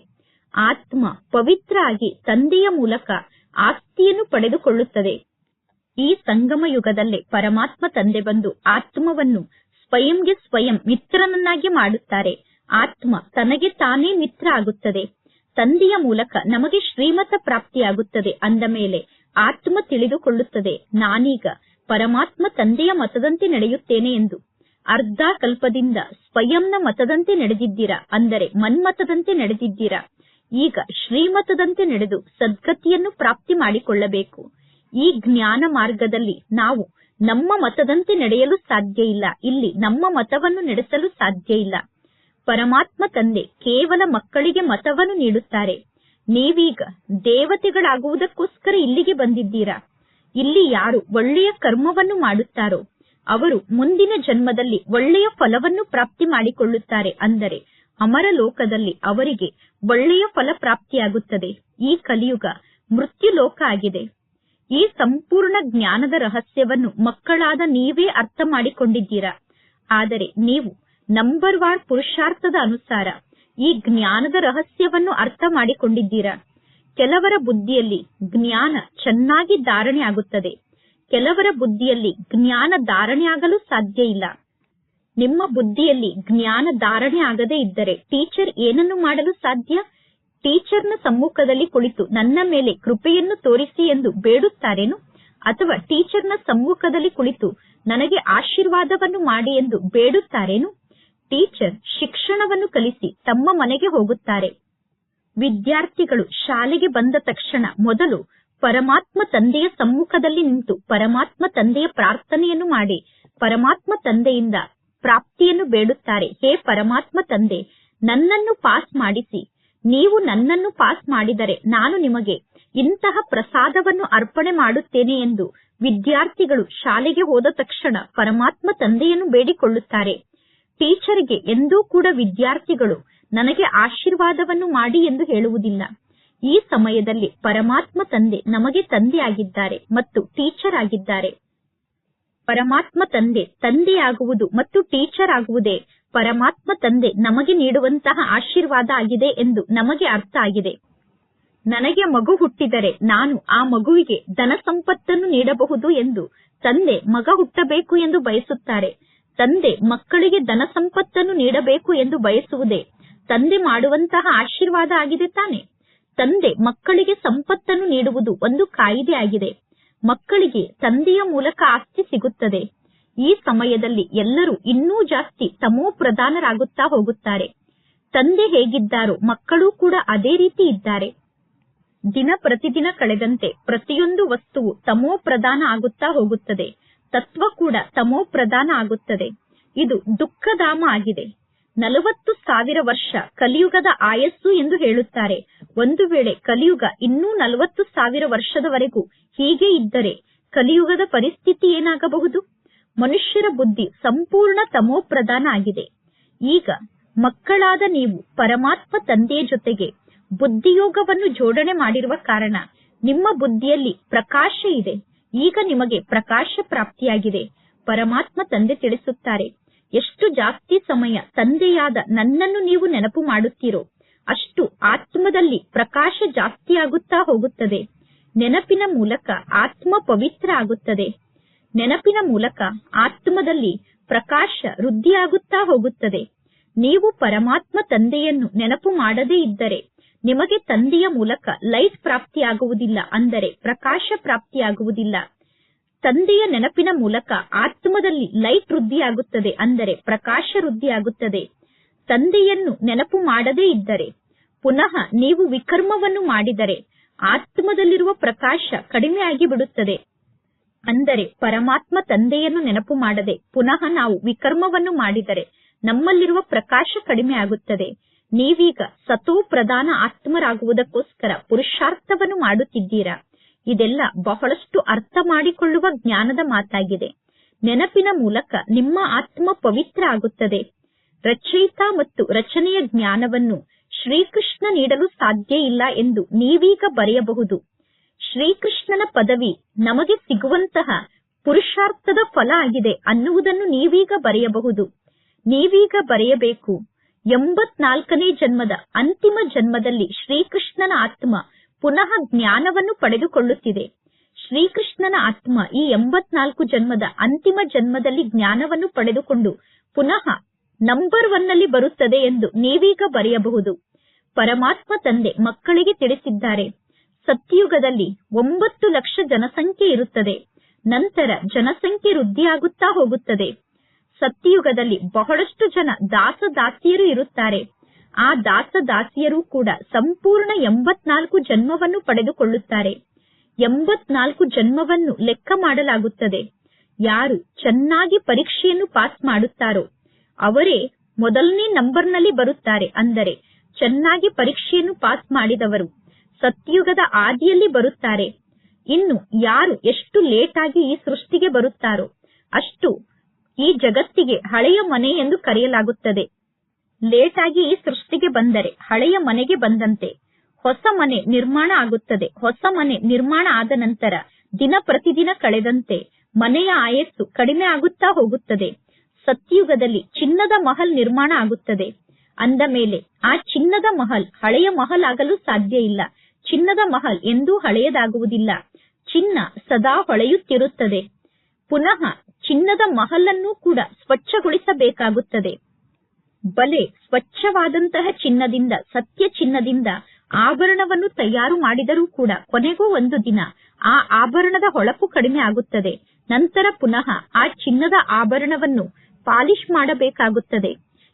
ಆತ್ಮ ಪವಿತ್ರ ಆಗಿ ತಂದೆಯ ಮೂಲಕ ಆಸ್ತಿಯನ್ನು ಪಡೆದುಕೊಳ್ಳುತ್ತದೆ. ಈ ಸಂಗಮ ಯುಗದಲ್ಲೇ ಪರಮಾತ್ಮ ತಂದೆ ಬಂದು ಆತ್ಮವನ್ನು ಸ್ವಯಂಗೆ ಸ್ವಯಂ ಮಿತ್ರನನ್ನಾಗಿ ಮಾಡುತ್ತಾರೆ. ಆತ್ಮ ತನಗೆ ತಾನೇ ಮಿತ್ರ ಆಗುತ್ತದೆ ತಂದೆಯ ಮೂಲಕ ನಮಗೆ ಶ್ರೀಮತ ಪ್ರಾಪ್ತಿಯಾಗುತ್ತದೆ ಅಂದ ಮೇಲೆ ಆತ್ಮ ತಿಳಿದುಕೊಳ್ಳುತ್ತದೆ. ನಾನೀಗ ಪರಮಾತ್ಮ ತಂದೆಯ ಮತದಂತೆ ನಡೆಯುತ್ತೇನೆ ಎಂದು. ಅರ್ಧ ಕಲ್ಪದಿಂದ ಸ್ವಯಂನ ಮತದಂತೆ ನಡೆದಿದ್ದೀರಾ? ಅಂದರೆ ಮನ್ಮತದಂತೆ ನಡೆದಿದ್ದೀರಾ? ಈಗ ಶ್ರೀಮತದಂತೆ ನಡೆದು ಸದ್ಗತಿಯನ್ನು ಪ್ರಾಪ್ತಿ ಮಾಡಿಕೊಳ್ಳಬೇಕು. ಈ ಜ್ಞಾನ ಮಾರ್ಗದಲ್ಲಿ ನಾವು ನಮ್ಮ ಮತದಂತೆ ನಡೆಯಲು ಸಾಧ್ಯ ಇಲ್ಲ. ಇಲ್ಲಿ ನಮ್ಮ ಮತವನ್ನು ನಡೆಸಲು ಸಾಧ್ಯ ಇಲ್ಲ. ಪರಮಾತ್ಮ ತಂದೆ ಕೇವಲ ಮಕ್ಕಳಿಗೆ ಮತವನ್ನು ನೀಡುತ್ತಾರೆ. ನೀವೀಗ ದೇವತೆಗಳಾಗುವುದಕ್ಕೋಸ್ಕರ ಇಲ್ಲಿಗೆ ಬಂದಿದ್ದೀರಾ? ಇಲ್ಲಿ ಯಾರು ಒಳ್ಳೆಯ ಕರ್ಮವನ್ನು ಮಾಡುತ್ತಾರೋ, ಅವರು ಮುಂದಿನ ಜನ್ಮದಲ್ಲಿ ಒಳ್ಳೆಯ ಫಲವನ್ನು ಪ್ರಾಪ್ತಿ ಮಾಡಿಕೊಳ್ಳುತ್ತಾರೆ ಅಂದರೆ ಅಮರ ಲೋಕದಲ್ಲಿ ಅವರಿಗೆ ಒಳ್ಳೆಯ ಫಲ ಪ್ರಾಪ್ತಿಯಾಗುತ್ತದೆ. ಈ ಕಲಿಯುಗ ಮೃತ್ಯು ಲೋಕ ಆಗಿದೆ. ಈ ಸಂಪೂರ್ಣ ಜ್ಞಾನದ ರಹಸ್ಯವನ್ನು ಮಕ್ಕಳಾದ ನೀವೇ ಅರ್ಥ ಮಾಡಿಕೊಂಡಿದ್ದೀರಾ? ಆದರೆ ನೀವು ನಂಬರ್ ವಾರ್ ಪುರುಷಾರ್ಥದ ಅನುಸಾರ ಈ ಜ್ಞಾನದ ರಹಸ್ಯವನ್ನು ಅರ್ಥ ಮಾಡಿಕೊಂಡಿದ್ದೀರಾ? ಕೆಲವರ ಬುದ್ಧಿಯಲ್ಲಿ ಜ್ಞಾನ ಚೆನ್ನಾಗಿ ಧಾರಣೆ ಆಗುತ್ತದೆ. ಕೆಲವರ ಬುದ್ಧಿಯಲ್ಲಿ ಜ್ಞಾನ ಧಾರಣೆ ಆಗಲು ಸಾಧ್ಯ ಇಲ್ಲ. ನಿಮ್ಮ ಬುದ್ಧಿಯಲ್ಲಿ ಜ್ಞಾನ ಧಾರಣೆ ಆಗದೇ ಇದ್ದರೆ ಟೀಚರ್ ಏನನ್ನು ಮಾಡಲು ಸಾಧ್ಯ? ಟೀಚರ್ನ ಸಮ್ಮುಖದಲ್ಲಿ ಕುಳಿತು ನನ್ನ ಮೇಲೆ ಕೃಪೆಯನ್ನು ತೋರಿಸಿ ಎಂದು ಬೇಡುತ್ತಾರೇನು? ಅಥವಾ ಟೀಚರ್ನ ಸಮ್ಮುಖದಲ್ಲಿ ಕುಳಿತು ನನಗೆ ಆಶೀರ್ವಾದವನ್ನು ಮಾಡಿ ಎಂದು ಬೇಡುತ್ತಾರೇನು? ಟೀಚರ್ ಶಿಕ್ಷಣವನ್ನು ಕಲಿಸಿ ತಮ್ಮ ಮನೆಗೆ ಹೋಗುತ್ತಾರೆ. ವಿದ್ಯಾರ್ಥಿಗಳು ಶಾಲೆಗೆ ಬಂದ ತಕ್ಷಣ ಮೊದಲು ಪರಮಾತ್ಮ ತಂದೆಯ ಸಮ್ಮುಖದಲ್ಲಿ ನಿಂತು ಪರಮಾತ್ಮ ತಂದೆಯ ಪ್ರಾರ್ಥನೆಯನ್ನು ಮಾಡಿ. ಪರಮಾತ್ಮ ತಂದೆಯಿಂದ ಪ್ರಾಪ್ತಿಯನ್ನು ಬೇಡುತ್ತಾರೆ. ಹೇ ಪರಮಾತ್ಮ ತಂದೆ, ನನ್ನನ್ನು ಪಾಸ್ ಮಾಡಿಸಿ. ನೀವು ನನ್ನನ್ನು ಪಾಸ್ ಮಾಡಿದರೆ ನಾನು ನಿಮಗೆ ಇಂತಹ ಪ್ರಸಾದವನ್ನು ಅರ್ಪಣೆ ಮಾಡುತ್ತೇನೆ ಎಂದು ವಿದ್ಯಾರ್ಥಿಗಳು ಶಾಲೆಗೆ ಹೋದ ತಕ್ಷಣ ಪರಮಾತ್ಮ ತಂದೆಯನ್ನು ಬೇಡಿಕೊಳ್ಳುತ್ತಾರೆ. ಟೀಚರ್ಗೆ ಎಂದೂ ಕೂಡ ವಿದ್ಯಾರ್ಥಿಗಳು ನನಗೆ ಆಶೀರ್ವಾದವನ್ನು ಮಾಡಿ ಎಂದು ಹೇಳುವುದಿಲ್ಲ. ಈ ಸಮಯದಲ್ಲಿ ಪರಮಾತ್ಮ ತಂದೆ ನಮಗೆ ತಂದೆಯಾಗಿದ್ದಾರೆ ಮತ್ತು ಟೀಚರ್ ಆಗಿದ್ದಾರೆ ಪರಮಾತ್ಮ ತಂದೆ ತಂದೆಯಾಗುವುದು ಮತ್ತು ಟೀಚರ್ ಆಗುವುದೇ ಪರಮಾತ್ಮ ತಂದೆ ನಮಗೆ ನೀಡುವಂತಹ ಆಶೀರ್ವಾದ ಆಗಿದೆ ಎಂದು ನಮಗೆ ಅರ್ಥ ಆಗಿದೆ. ನನಗೆ ಮಗು ಹುಟ್ಟಿದರೆ ನಾನು ಆ ಮಗುವಿಗೆ ಧನ ಸಂಪತ್ತನ್ನು ನೀಡಬಹುದು ಎಂದು ತಂದೆ ಮಗ ಹುಟ್ಟಬೇಕು ಎಂದು ಬಯಸುತ್ತಾರೆ. ತಂದೆ ಮಕ್ಕಳಿಗೆ ಧನ ಸಂಪತ್ತನ್ನು ನೀಡಬೇಕು ಎಂದು ಬಯಸುವುದೇ ತಂದೆ ಮಾಡುವಂತಹ ಆಶೀರ್ವಾದ ಆಗಿದೆ ತಾನೆ. ತಂದೆ ಮಕ್ಕಳಿಗೆ ಸಂಪತ್ತನ್ನು ನೀಡುವುದು ಒಂದು ಕಾಯಿದೆ ಆಗಿದೆ. ಮಕ್ಕಳಿಗೆ ತಂದೆಯ ಮೂಲಕ ಆಸ್ತಿ ಸಿಗುತ್ತದೆ. ಈ ಸಮಯದಲ್ಲಿ ಎಲ್ಲರೂ ಇನ್ನೂ ಜಾಸ್ತಿ ತಮೋ ಪ್ರಧಾನರಾಗುತ್ತಾ ಹೋಗುತ್ತಾರೆ. ತಂದೆ ಹೇಗಿದ್ದಾರೋ ಮಕ್ಕಳು ಕೂಡ ಅದೇ ರೀತಿ ಇದ್ದಾರೆ. ದಿನ ಪ್ರತಿದಿನ ಕಳೆದಂತೆ ಪ್ರತಿಯೊಂದು ವಸ್ತುವು ತಮೋ ಪ್ರಧಾನ ಆಗುತ್ತಾ ಹೋಗುತ್ತದೆ. ತತ್ವ ಕೂಡ ತಮೋ ಪ್ರಧಾನ ಆಗುತ್ತದೆ. ಇದು ದುಃಖಧಾಮ ಆಗಿದೆ. ನಲವತ್ತು ಸಾವಿರ ವರ್ಷ ಕಲಿಯುಗದ ಆಯಸ್ಸು ಎಂದು ಹೇಳುತ್ತಾರೆ. ಒಂದು ವೇಳೆ ಕಲಿಯುಗ ಇನ್ನೂ ನಲವತ್ತು ಸಾವಿರ ವರ್ಷದವರೆಗೂ ಹೀಗೆ ಇದ್ದರೆ ಕಲಿಯುಗದ ಪರಿಸ್ಥಿತಿ ಏನಾಗಬಹುದು? ಮನುಷ್ಯರ ಬುದ್ಧಿ ಸಂಪೂರ್ಣ ತಮೋ ಪ್ರಧಾನ ಆಗಿದೆ. ಈಗ ಮಕ್ಕಳಾದ ನೀವು ಪರಮಾತ್ಮ ತಂದೆಯ ಜೊತೆಗೆ ಬುದ್ಧಿಯೋಗವನ್ನು ಜೋಡಣೆ ಮಾಡಿರುವ ಕಾರಣ ನಿಮ್ಮ ಬುದ್ಧಿಯಲ್ಲಿ ಪ್ರಕಾಶ ಇದೆ. ಈಗ ನಿಮಗೆ ಪ್ರಕಾಶ ಪ್ರಾಪ್ತಿಯಾಗಿದೆ. ಪರಮಾತ್ಮ ತಂದೆ ತಿಳಿಸುತ್ತಾರೆ. ಎಷ್ಟು ಜಾಸ್ತಿ ಸಮಯ ತಂದೆಯಾದ ನನ್ನನ್ನು ನೀವು ನೆನಪು ಮಾಡುತ್ತೀರೋ, ಅಷ್ಟು ಆತ್ಮದಲ್ಲಿ ಪ್ರಕಾಶ ಜಾಸ್ತಿಯಾಗುತ್ತಾ ಹೋಗುತ್ತದೆ. ನೆನಪಿನ ಮೂಲಕ ಆತ್ಮ ಪವಿತ್ರ ಆಗುತ್ತದೆ. ನೆನಪಿನ ಮೂಲಕ ಆತ್ಮದಲ್ಲಿ ಪ್ರಕಾಶ ವೃದ್ಧಿಯಾಗುತ್ತಾ ಹೋಗುತ್ತದೆ. ನೀವು ಪರಮಾತ್ಮ ತಂದೆಯನ್ನು ನೆನಪು ಮಾಡದೇ ಇದ್ದರೆ, ನಿಮಗೆ ತಂದೆಯ ಮೂಲಕ ಲೈಟ್ ಪ್ರಾಪ್ತಿಯಾಗುವುದಿಲ್ಲ ಅಂದರೆ ಪ್ರಕಾಶ ಪ್ರಾಪ್ತಿಯಾಗುವುದಿಲ್ಲ. ತಂದೆಯ ನೆನಪಿನ ಮೂಲಕ ಆತ್ಮದಲ್ಲಿ ಲೈಟ್ ವೃದ್ಧಿಯಾಗುತ್ತದೆ ಅಂದರೆ ಪ್ರಕಾಶ ವೃದ್ಧಿಯಾಗುತ್ತದೆ. ತಂದೆಯನ್ನು ನೆನಪು ಮಾಡದೇ ಇದ್ದರೆ, ಪುನಃ ನೀವು ವಿಕರ್ಮವನ್ನು ಮಾಡಿದರೆ ಆತ್ಮದಲ್ಲಿರುವ ಪ್ರಕಾಶ ಕಡಿಮೆಯಾಗಿ ಬಿಡುತ್ತದೆ ಅಂದರೆ ಪರಮಾತ್ಮ ತಂದೆಯನ್ನು ನೆನಪು ಮಾಡದೆ, ಪುನಃ ನಾವು ವಿಕರ್ಮವನ್ನು ಮಾಡಿದರೆ ನಮ್ಮಲ್ಲಿರುವ ಪ್ರಕಾಶ ಕಡಿಮೆ ಆಗುತ್ತದೆ. ನೀವೀಗ ಸತೋ ಪ್ರಧಾನ ಆತ್ಮರಾಗುವುದಕ್ಕೋಸ್ಕರ ಪುರುಷಾರ್ಥವನ್ನು ಮಾಡುತ್ತಿದ್ದೀರಾ? ಇದೆಲ್ಲ ಬಹಳಷ್ಟು ಅರ್ಥ ಮಾಡಿಕೊಳ್ಳುವ ಜ್ಞಾನದ ಮಾತಾಗಿದೆ. ನೆನಪಿನ ಮೂಲಕ ನಿಮ್ಮ ಆತ್ಮ ಪವಿತ್ರ ಆಗುತ್ತದೆ. ರಚಯಿತ ಮತ್ತು ರಚನೆಯ ಜ್ಞಾನವನ್ನು ಶ್ರೀಕೃಷ್ಣ ನೀಡಲು ಸಾಧ್ಯ ಇಲ್ಲ ಎಂದು ನೀವೀಗ ಬರೆಯಬಹುದು. ಶ್ರೀಕೃಷ್ಣನ ಪದವಿ ನಮಗೆ ಸಿಗುವಂತಹ ಪುರುಷಾರ್ಥದ ಫಲ ಆಗಿದೆ ಅನ್ನುವುದನ್ನು ನೀವೀಗ ಬರೆಯಬಹುದು. ನೀವೀಗ ಬರೆಯಬೇಕು. ಎಂಬತ್ನಾಲ್ಕನೇ ಜನ್ಮದ ಅಂತಿಮ ಜನ್ಮದಲ್ಲಿ ಶ್ರೀಕೃಷ್ಣನ ಆತ್ಮ ಪುನಃ ಜ್ಞಾನವನ್ನು ಪಡೆದುಕೊಳ್ಳುತ್ತಿದೆ. ಶ್ರೀಕೃಷ್ಣನ ಆತ್ಮ ಈ ಎಂಬತ್ನಾಲ್ಕು ಜನ್ಮದ ಅಂತಿಮ ಜನ್ಮದಲ್ಲಿ ಜ್ಞಾನವನ್ನು ಪಡೆದುಕೊಂಡು ಪುನಃ ನಂಬರ್ ಒನ್ನಲ್ಲಿ ಬರುತ್ತದೆ ಎಂದು ನೀವೀಗ ಬರೆಯಬಹುದು. ಪರಮಾತ್ಮ ತಂದೆ ಮಕ್ಕಳಿಗೆ ತಿಳಿಸಿದ್ದಾರೆ. ಸತ್ಯಯುಗದಲ್ಲಿ ಒಂಬತ್ತು ಲಕ್ಷ ಜನಸಂಖ್ಯೆ ಇರುತ್ತದೆ. ನಂತರ ಜನಸಂಖ್ಯೆ ವೃದ್ಧಿಯಾಗುತ್ತಾ ಹೋಗುತ್ತದೆ. ಸತ್ಯಯುಗದಲ್ಲಿ ಬಹಳಷ್ಟು ಜನ ದಾಸ ದಾಸಿಯರು ಇರುತ್ತಾರೆ. ಆ ದಾಸ ದಾಸಿಯರು ಕೂಡ ಸಂಪೂರ್ಣ ಎಂಬತ್ನಾಲ್ಕು ಜನ್ಮವನ್ನು ಪಡೆದುಕೊಳ್ಳುತ್ತಾರೆ. ಎಂಬತ್ನಾಲ್ಕು ಜನ್ಮವನ್ನು ಲೆಕ್ಕ ಮಾಡಲಾಗುತ್ತದೆ. ಯಾರು ಚೆನ್ನಾಗಿ ಪರೀಕ್ಷೆಯನ್ನು ಪಾಸ್ ಮಾಡುತ್ತಾರೋ, ಅವರೇ ಮೊದಲನೇ ನಂಬರ್ನಲ್ಲಿ ಬರುತ್ತಾರೆ. ಅಂದರೆ ಚೆನ್ನಾಗಿ ಪರೀಕ್ಷೆಯನ್ನು ಪಾಸ್ ಮಾಡಿದವರು ಸತ್ಯುಗದ ಆದಿಯಲ್ಲಿ ಬರುತ್ತಾರೆ. ಇನ್ನು ಯಾರು ಎಷ್ಟು ಲೇಟ್ ಆಗಿ ಈ ಸೃಷ್ಟಿಗೆ ಬರುತ್ತಾರೋ, ಅಷ್ಟು ಈ ಜಗತ್ತಿಗೆ ಹಳೆಯ ಮನೆ ಎಂದು ಕರೆಯಲಾಗುತ್ತದೆ. ಲೇಟ್ ಆಗಿ ಈ ಸೃಷ್ಟಿಗೆ ಬಂದರೆ, ಹಳೆಯ ಮನೆಗೆ ಬಂದಂತೆ ಹೊಸ ಮನೆ ನಿರ್ಮಾಣ ಆಗುತ್ತದೆ. ಹೊಸ ಮನೆ ನಿರ್ಮಾಣ ಆದ ನಂತರ ದಿನ ಪ್ರತಿದಿನ ಕಳೆದಂತೆ ಮನೆಯ ಆಯಸ್ಸು ಕಡಿಮೆ ಆಗುತ್ತಾ ಹೋಗುತ್ತದೆ. ಸತ್ಯುಗದಲ್ಲಿ ಚಿನ್ನದ ಮಹಲ್ ನಿರ್ಮಾಣ ಆಗುತ್ತದೆ. ಅಂದ ಮೇಲೆ ಆ ಚಿನ್ನದ ಮಹಲ್ ಹಳೆಯ ಮಹಲ್ ಆಗಲು ಸಾಧ್ಯ ಇಲ್ಲ. ಚಿನ್ನದ ಮಹಲ್ ಎಂದೂ ಹಳೆಯದಾಗುವುದಿಲ್ಲ. ಚಿನ್ನ ಸದಾ ಹೊಳೆಯುತ್ತಿರುತ್ತದೆ. ಪುನಃ ಚಿನ್ನದ ಮಹಲನ್ನು ಕೂಡ ಸ್ವಚ್ಛಗೊಳಿಸಬೇಕಾಗುತ್ತದೆ. ಬಲೆ ಸ್ವಚ್ಛವಾದಂತಹ ಚಿನ್ನದಿಂದ, ಸತ್ಯ ಚಿನ್ನದಿಂದ ಆಭರಣವನ್ನು ತಯಾರು ಮಾಡಿದರೂ ಕೂಡ ಕೊನೆಗೂ ಒಂದು ದಿನ ಆ ಆಭರಣದ ಹೊಳಪು ಕಡಿಮೆ ಆಗುತ್ತದೆ. ನಂತರ ಪುನಃ ಆ ಚಿನ್ನದ ಆಭರಣವನ್ನು ಪಾಲಿಶ್ ಮಾಡಬೇಕಾಗುತ್ತದೆ.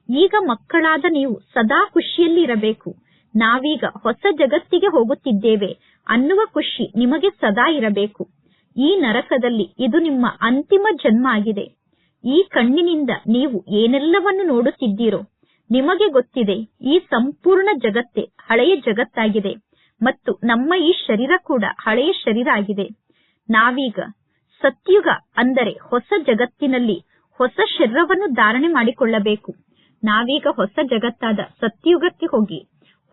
ಈಗ ಮಕ್ಕಳಾದ ನೀವು ಸದಾ ಖುಷಿಯಲ್ಲಿ ಇರಬೇಕು ನಾವೀಗ ಹೊಸ ಜಗತ್ತಿಗೆ ಹೋಗುತ್ತಿದ್ದೇವೆ. ಅನ್ನುವ ಖುಷಿ ನಿಮಗೆ ಸದಾ ಇರಬೇಕು. ಈ ನರಕದಲ್ಲಿ ಇದು ನಿಮ್ಮ ಅಂತಿಮ ಜನ್ಮ ಆಗಿದೆ. ಈ ಕಣ್ಣಿನಿಂದ ನೀವು ಏನೆಲ್ಲವನ್ನು ನೋಡುತ್ತಿದ್ದೀರೋ ನಿಮಗೆ ಗೊತ್ತಿದೆ, ಈ ಸಂಪೂರ್ಣ ಜಗತ್ತೇ ಹಳೆಯ ಜಗತ್ತಾಗಿದೆ ಮತ್ತು ನಮ್ಮ ಈ ಶರೀರ ಕೂಡ ಹಳೆಯ ಶರೀರ ಆಗಿದೆ. ನಾವೀಗ ಸತ್ಯುಗ ಅಂದರೆ ಹೊಸ ಜಗತ್ತಿನಲ್ಲಿ ಹೊಸ ಶರೀರವನ್ನು ಧಾರಣೆ ಮಾಡಿಕೊಳ್ಳಬೇಕು. ನಾವೀಗ ಹೊಸ ಜಗತ್ತಾದ ಸತ್ಯುಗಕ್ಕೆ ಹೋಗಿ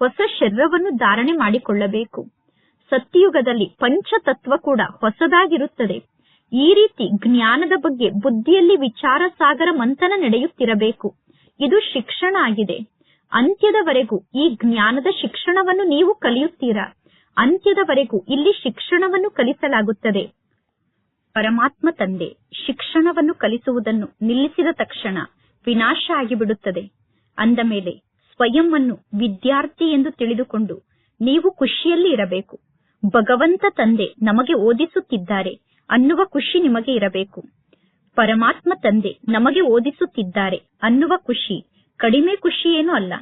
ಹೊಸ ಶರೀರವನ್ನು ಧಾರಣೆ ಮಾಡಿಕೊಳ್ಳಬೇಕು. ಸತ್ಯಯುಗದಲ್ಲಿ ಪಂಚತತ್ವ ಕೂಡ ಹೊಸದಾಗಿರುತ್ತದೆ. ಈ ರೀತಿ ಜ್ಞಾನದ ಬಗ್ಗೆ ಬುದ್ಧಿಯಲ್ಲಿ ವಿಚಾರ ಸಾಗರ ಮಂಥನ ನಡೆಯುತ್ತಿರಬೇಕು. ಇದು ಶಿಕ್ಷಣ ಆಗಿದೆ. ಅಂತ್ಯದವರೆಗೂ ಈ ಜ್ಞಾನದ ಶಿಕ್ಷಣವನ್ನು ನೀವು ಕಲಿಯುತ್ತೀರಾ? ಅಂತ್ಯದವರೆಗೂ ಇಲ್ಲಿ ಶಿಕ್ಷಣವನ್ನು ಕಲಿಸಲಾಗುತ್ತದೆ. ಪರಮಾತ್ಮ ತಂದೆ, ಶಿಕ್ಷಣವನ್ನು ಕಲಿಸುವುದನ್ನು ನಿಲ್ಲಿಸಿದ ತಕ್ಷಣ ವಿನಾಶ ಆಗಿಬಿಡುತ್ತದೆ. ಅಂದ ಮೇಲೆ ಸ್ವಯಂ ಅನ್ನು ವಿದ್ಯಾರ್ಥಿ ಎಂದು ತಿಳಿದುಕೊಂಡು ನೀವು ಖುಷಿಯಲ್ಲಿ ಇರಬೇಕು. ಭಗವಂತ ತಂದೆ ನಮಗೆ ಓದಿಸುತ್ತಿದ್ದಾರೆ. ಅನ್ನುವ ಖುಷಿ ನಿಮಗೆ ಇರಬೇಕು. ಪರಮಾತ್ಮ ತಂದೆ ನಮಗೆ ಓದಿಸುತ್ತಿದ್ದಾರೆ ಅನ್ನುವ ಖುಷಿ. ಕಡಿಮೆ ಖುಷಿ ಏನೂ ಅಲ್ಲ.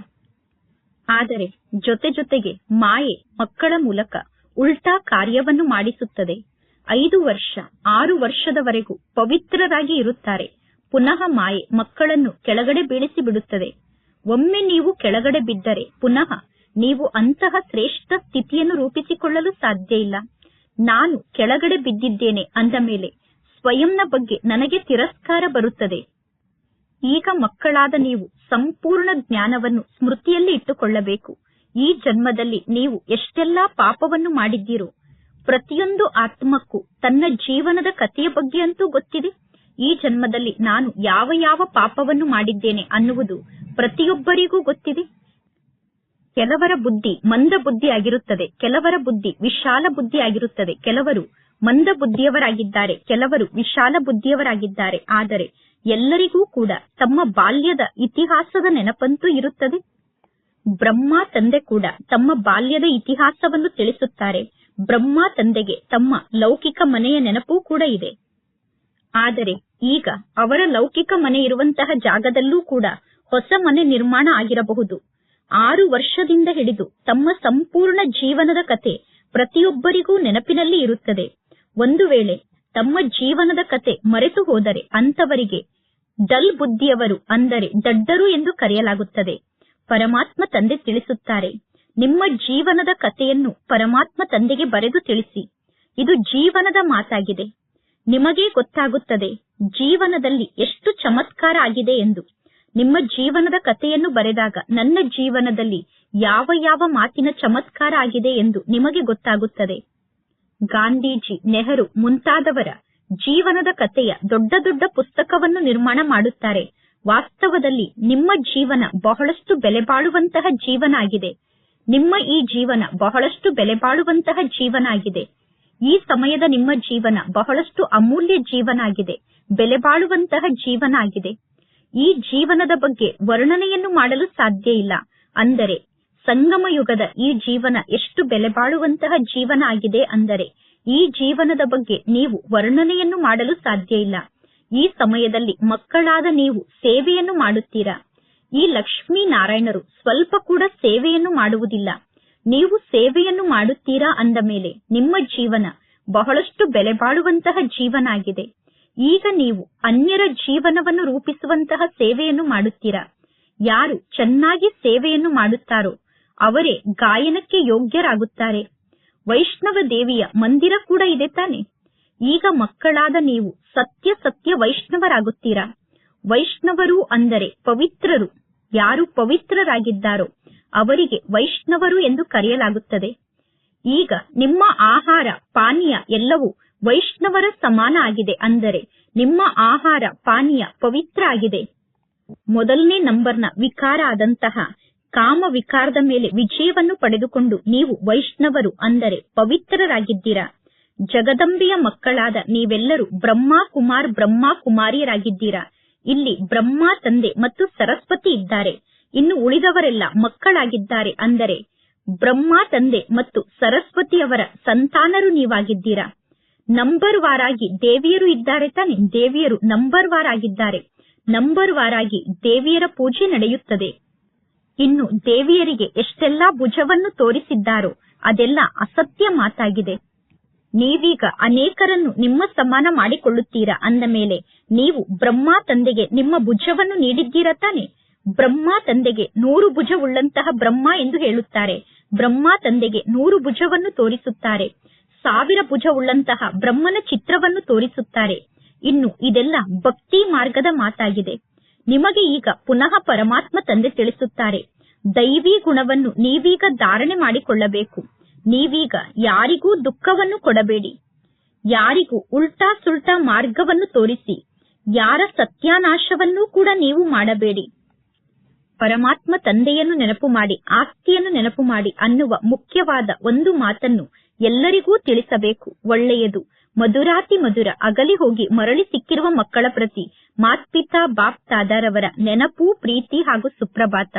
ಆದರೆ ಜೊತೆ ಜೊತೆಗೆ ಮಾಯೆ ಮಕ್ಕಳ ಮೂಲಕ ಉಲ್ಟಾ ಕಾರ್ಯವನ್ನು ಮಾಡಿಸುತ್ತದೆ. ಐದು ವರ್ಷ, ಆರು ವರ್ಷದವರೆಗೂ ಪವಿತ್ರರಾಗಿ ಇರುತ್ತಾರೆ. ಪುನಃ ಮಾಯೆ ಮಕ್ಕಳನ್ನು ಕೆಳಗಡೆ ಬೀಳಿಸಿ ಬಿಡುತ್ತದೆ ಒಮ್ಮೆ ನೀವು ಕೆಳಗಡೆ ಬಿದ್ದರೆ ಪುನಃ ನೀವು ಅಂತಹ ಶ್ರೇಷ್ಠ ಸ್ಥಿತಿಯನ್ನು ರೂಪಿಸಿಕೊಳ್ಳಲು ಸಾಧ್ಯ ಇಲ್ಲ. ನಾನು ಕೆಳಗಡೆ ಬಿದ್ದಿದ್ದೇನೆ ಅಂದ ಮೇಲೆ ಸ್ವಯಂನ ಬಗ್ಗೆ ನನಗೆ ತಿರಸ್ಕಾರ ಬರುತ್ತದೆ. ಈಗ ಮಕ್ಕಳಾದ ನೀವು ಸಂಪೂರ್ಣ ಜ್ಞಾನವನ್ನು ಸ್ಮೃತಿಯಲ್ಲಿ ಇಟ್ಟುಕೊಳ್ಳಬೇಕು. ಈ ಜನ್ಮದಲ್ಲಿ ನೀವು ಎಷ್ಟೆಲ್ಲಾ ಪಾಪವನ್ನು ಮಾಡಿದ್ದೀರೋ ಪ್ರತಿಯೊಂದು ಆತ್ಮಕ್ಕೂ ತನ್ನ ಜೀವನದ ಕಥೆಯ ಬಗ್ಗೆ ಅಂತೂ ಗೊತ್ತಿದೆ. ಈ ಜನ್ಮದಲ್ಲಿ ನಾನು ಯಾವ ಯಾವ ಪಾಪವನ್ನು ಮಾಡಿದ್ದೇನೆ ಅನ್ನುವುದು ಪ್ರತಿಯೊಬ್ಬರಿಗೂ ಗೊತ್ತಿದೆ. ಕೆಲವರ ಬುದ್ಧಿ ಮಂದ ಬುದ್ಧಿ ಆಗಿರುತ್ತದೆ, ಕೆಲವರ ಬುದ್ಧಿ ವಿಶಾಲ ಬುದ್ಧಿ ಆಗಿರುತ್ತದೆ, ಕೆಲವರು ಮಂದ ಬುದ್ಧಿಯವರಾಗಿದ್ದಾರೆ, ಕೆಲವರು ವಿಶಾಲ ಬುದ್ಧಿಯವರಾಗಿದ್ದಾರೆ. ಆದರೆ ಎಲ್ಲರಿಗೂ ಕೂಡ ತಮ್ಮ ಬಾಲ್ಯದ ಇತಿಹಾಸದ ನೆನಪಂತೂ ಇರುತ್ತದೆ. ಬ್ರಹ್ಮ ತಂದೆ ಕೂಡ ತಮ್ಮ ಬಾಲ್ಯದ ಇತಿಹಾಸವನ್ನು ತಿಳಿಸುತ್ತಾರೆ. ಬ್ರಹ್ಮ ತಂದೆಗೆ ತಮ್ಮ ಲೌಕಿಕ ಮನೆಯ ನೆನಪೂ ಕೂಡ ಇದೆ. ಆದರೆ ಈಗ ಅವರ ಲೌಕಿಕ ಮನೆ ಇರುವಂತಹ ಜಾಗದಲ್ಲೂ ಕೂಡ ಹೊಸ ಮನೆ ನಿರ್ಮಾಣ ಆಗಿರಬಹುದು. ಆರು ವರ್ಷದಿಂದ ಹಿಡಿದು ತಮ್ಮ ಸಂಪೂರ್ಣ ಜೀವನದ ಕತೆ ಪ್ರತಿಯೊಬ್ಬರಿಗೂ ನೆನಪಿನಲ್ಲಿ ಇರುತ್ತದೆ. ಒಂದು ವೇಳೆ ತಮ್ಮ ಜೀವನದ ಕತೆ ಮರೆತು ಹೋದರೆ ಅಂತವರಿಗೆ ಡಲ್ ಬುದ್ಧಿಯವರು ಅಂದರೆ ದಡ್ಡರು ಎಂದು ಕರೆಯಲಾಗುತ್ತದೆ. ಪರಮಾತ್ಮ ತಂದೆ ತಿಳಿಸುತ್ತಾರೆ, ನಿಮ್ಮ ಜೀವನದ ಕಥೆಯನ್ನು ಪರಮಾತ್ಮ ತಂದೆಗೆ ಬರೆದು ತಿಳಿಸಿ. ಇದು ಜೀವನದ ಮಾತಾಗಿದೆ. ನಿಮಗೇ ಗೊತ್ತಾಗುತ್ತದೆ, ಜೀವನದಲ್ಲಿ ಎಷ್ಟು ಚಮತ್ಕಾರ ಆಗಿದೆ ಎಂದು. ನಿಮ್ಮ ಜೀವನದ ಕಥೆಯನ್ನು ಬರೆದಾಗ ನನ್ನ ಜೀವನದಲ್ಲಿ ಯಾವ ಯಾವ ಮಾತಿನ ಚಮತ್ಕಾರ ಆಗಿದೆ ಎಂದು ನಿಮಗೆ ಗೊತ್ತಾಗುತ್ತದೆ. ಗಾಂಧೀಜಿ ನೆಹರು ಮುಂತಾದವರ ಜೀವನದ ಕಥೆಯ ದೊಡ್ಡ ದೊಡ್ಡ ಪುಸ್ತಕವನ್ನು ನಿರ್ಮಾಣ ಮಾಡುತ್ತಾರೆ. ವಾಸ್ತವದಲ್ಲಿ ನಿಮ್ಮ ಜೀವನ ಬಹಳಷ್ಟು ಬೆಲೆ ಬಾಳುವಂತಹ ಜೀವನ ಆಗಿದೆ. ನಿಮ್ಮ ಈ ಜೀವನ ಬಹಳಷ್ಟು ಬೆಲೆ ಬಾಳುವಂತಹ ಜೀವನ ಆಗಿದೆ. ಈ ಸಮಯದ ನಿಮ್ಮ ಜೀವನ ಬಹಳಷ್ಟು ಅಮೂಲ್ಯ ಜೀವನ ಆಗಿದೆ. ಬೆಲೆ ಬಾಳುವಂತಹ ಜೀವನ ಆಗಿದೆ. ಈ ಜೀವನದ ಬಗ್ಗೆ ವರ್ಣನೆಯನ್ನು ಮಾಡಲು ಸಾಧ್ಯ ಇಲ್ಲ. ಅಂದರೆ, ಸಂಗಮ ಯುಗದ ಈ ಜೀವನ ಎಷ್ಟು ಬೆಲೆ ಬಾಳುವಂತಹ ಜೀವನ ಆಗಿದೆ ಅಂದರೆ, ಈ ಜೀವನದ ಬಗ್ಗೆ ನೀವು ವರ್ಣನೆಯನ್ನು ಮಾಡಲು ಸಾಧ್ಯ ಇಲ್ಲ. ಈ ಸಮಯದಲ್ಲಿ ಮಕ್ಕಳಾದ ನೀವು ಸೇವೆಯನ್ನು ಮಾಡುತ್ತೀರಾ? ಈ ಲಕ್ಷ್ಮೀ ನಾರಾಯಣರು ಸ್ವಲ್ಪ ಕೂಡ ಸೇವೆಯನ್ನು ಮಾಡುವುದಿಲ್ಲ. ನೀವು ಸೇವೆಯನ್ನು ಮಾಡುತ್ತೀರಾ ಅಂದ ಮೇಲೆ ನಿಮ್ಮ ಜೀವನ ಬಹಳಷ್ಟು ಬೆಲೆ ಬಾಳುವಂತಹ ಜೀವನ ಆಗಿದೆ. ಈಗ ನೀವು ಅನ್ಯರ ಜೀವನವನ್ನು ರೂಪಿಸುವಂತಹ ಸೇವೆಯನ್ನು ಮಾಡುತ್ತೀರಾ? ಯಾರು ಚೆನ್ನಾಗಿ ಸೇವೆಯನ್ನು ಮಾಡುತ್ತಾರೋ ಅವರೇ ಗಾಯನಕ್ಕೆ ಯೋಗ್ಯರಾಗುತ್ತಾರೆ. ವೈಷ್ಣವ ದೇವಿಯ ಮಂದಿರ ಕೂಡ ಇದೆ ತಾನೆ. ಈಗ ಮಕ್ಕಳಾದ ನೀವು ಸತ್ಯ ಸತ್ಯ ವೈಷ್ಣವರಾಗುತ್ತೀರಾ? ವೈಷ್ಣವರು ಅಂದರೆ ಪವಿತ್ರರು. ಯಾರು ಪವಿತ್ರರಾಗಿದ್ದಾರೋ ಅವರಿಗೆ ವೈಷ್ಣವರು ಎಂದು ಕರೆಯಲಾಗುತ್ತದೆ. ಈಗ ನಿಮ್ಮ ಆಹಾರ, ಪಾನೀಯ ಎಲ್ಲವೂ ವೈಷ್ಣವರ ಸಮಾನ ಆಗಿದೆ ಅಂದರೆ ನಿಮ್ಮ ಆಹಾರ ಪಾನೀಯ ಪವಿತ್ರ ಆಗಿದೆ. ಮೊದಲನೇ ನಂಬರ್ನ ವಿಕಾರ ಆದಂತಹ ಕಾಮ ವಿಕಾರದ ಮೇಲೆ ವಿಜಯವನ್ನು ಪಡೆದುಕೊಂಡು ನೀವು ವೈಷ್ಣವರು ಅಂದರೆ ಪವಿತ್ರರಾಗಿದ್ದೀರಾ. ಜಗದಂಬೆಯ ಮಕ್ಕಳಾದ ನೀವೆಲ್ಲರೂ ಬ್ರಹ್ಮ ಕುಮಾರ್ ಬ್ರಹ್ಮ ಕುಮಾರಿಯರಾಗಿದ್ದೀರಾ ಇಲ್ಲಿ ಬ್ರಹ್ಮ ತಂದೆ ಮತ್ತು ಸರಸ್ವತಿ ಇದ್ದಾರೆ. ಇನ್ನು ಉಳಿದವರೆಲ್ಲ ಮಕ್ಕಳಾಗಿದ್ದಾರೆ ಅಂದರೆ ಬ್ರಹ್ಮ ತಂದೆ ಮತ್ತು ಸರಸ್ವತಿಯವರ ಸಂತಾನರು ನೀವಾಗಿದ್ದೀರಾ. ನಂಬರ್ ವಾರಾಗಿ ದೇವಿಯರು ಇದ್ದಾರೆ ತಾನೆ. ದೇವಿಯರು ನಂಬರ್ ವಾರ್ ಆಗಿದ್ದಾರೆ. ನಂಬರ್ ವಾರಾಗಿ ದೇವಿಯರ ಪೂಜೆ ನಡೆಯುತ್ತದೆ. ಇನ್ನು ದೇವಿಯರಿಗೆ ಎಷ್ಟೆಲ್ಲಾ ಭುಜವನ್ನು ತೋರಿಸಿದ್ದಾರೋ ಅದೆಲ್ಲ ಅಸತ್ಯ ಮಾತಾಗಿದೆ. ನೀವೀಗ ಅನೇಕರನ್ನು ನಿಮ್ಮ ಸಮಾನ ಮಾಡಿಕೊಳ್ಳುತ್ತೀರಾ ಅಂದ ಮೇಲೆ ನೀವು ಬ್ರಹ್ಮ ತಂದೆಗೆ ನಿಮ್ಮ ಭುಜವನ್ನು ನೀಡಿದ್ದೀರಾ ತಾನೆ? ಬ್ರಹ್ಮ ತಂದೆಗೆ ನೂರು ಭುಜವುಳ್ಳಂತಹ ಬ್ರಹ್ಮ ಎಂದು ಹೇಳುತ್ತಾರೆ. ಬ್ರಹ್ಮ ತಂದೆಗೆ ನೂರು ಭುಜವನ್ನು ತೋರಿಸುತ್ತಾರೆ. ಸಾವಿರ ಭುಜವುಳ್ಳಂತಹ ಬ್ರಹ್ಮನ ಚಿತ್ರವನ್ನು ತೋರಿಸುತ್ತಾರೆ. ಇನ್ನು ಇದೆಲ್ಲ ಭಕ್ತಿ ಮಾರ್ಗದ ಮಾತಾಗಿದೆ. ನಿಮಗೆ ಈಗ ಪುನಃ ಪರಮಾತ್ಮ ತಂದೆ ತಿಳಿಸುತ್ತಾರೆ. ದೈವಿ ಗುಣವನ್ನು ನೀವೀಗ ಧಾರಣೆ ಮಾಡಿಕೊಳ್ಳಬೇಕು. ನೀವೀಗ ಯಾರಿಗೂ ದುಃಖವನ್ನು ಕೊಡಬೇಡಿ. ಯಾರಿಗೂ ಉಲ್ಟಾ ಸುಲ್ಟಾ ಮಾರ್ಗವನ್ನು ತೋರಿಸಿ. ಯಾರ ಸತ್ಯಾನಾಶವನ್ನೂ ಕೂಡ ನೀವು ಮಾಡಬೇಡಿ. ಪರಮಾತ್ಮ ತಂದೆಯನ್ನು ನೆನಪು ಮಾಡಿ, ಆಸ್ತಿಯನ್ನು ನೆನಪು ಮಾಡಿ ಅನ್ನುವ ಮುಖ್ಯವಾದ ಒಂದು ಮಾತನ್ನು ಎಲ್ಲರಿಗೂ ತಿಳಿಸಬೇಕು. ಒಳ್ಳೆಯದು. ಮಧುರಾತಿ ಮಧುರ. ಅಗಲಿ ಹೋಗಿ ಮರಳಿ ಸಿಕ್ಕಿರುವ ಮಕ್ಕಳ ಪ್ರತಿ ಮಾತ್ಪಿತಾ ಬಾಪ್ ತಾದಾರವರ ನೆನಪು, ಪ್ರೀತಿ ಹಾಗೂ ಸುಪ್ರಭಾತ.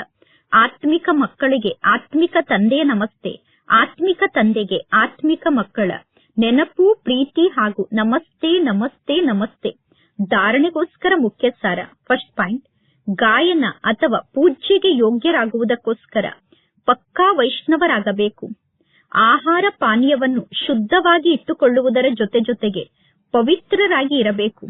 ಆತ್ಮಿಕ ಮಕ್ಕಳಿಗೆ ಆತ್ಮಿಕ ತಂದೆಯ ನಮಸ್ತೆ. ಆತ್ಮಿಕ ತಂದೆಗೆ ಆತ್ಮಿಕ ಮಕ್ಕಳ. ನೆನಪು, ಪ್ರೀತಿ ಹಾಗೂ ನಮಸ್ತೆ ನಮಸ್ತೆ ನಮಸ್ತೆ. ಧಾರಣೆಗೋಸ್ಕರ ಮುಖ್ಯ ಸಾರ ಫಸ್ಟ್ ಪಾಯಿಂಟ್. ಗಾಯನ ಅಥವಾ ಪೂಜ್ಯಗೆ ಯೋಗ್ಯರಾಗುವುದಕ್ಕೋಸ್ಕರ ಪಕ್ಕಾ ವೈಷ್ಣವರಾಗಬೇಕು. ಆಹಾರ ಪಾನೀಯವನ್ನು ಶುದ್ಧವಾಗಿ ಇಟ್ಟುಕೊಳ್ಳುವುದರ ಜೊತೆ ಜೊತೆಗೆ ಪವಿತ್ರರಾಗಿ ಇರಬೇಕು.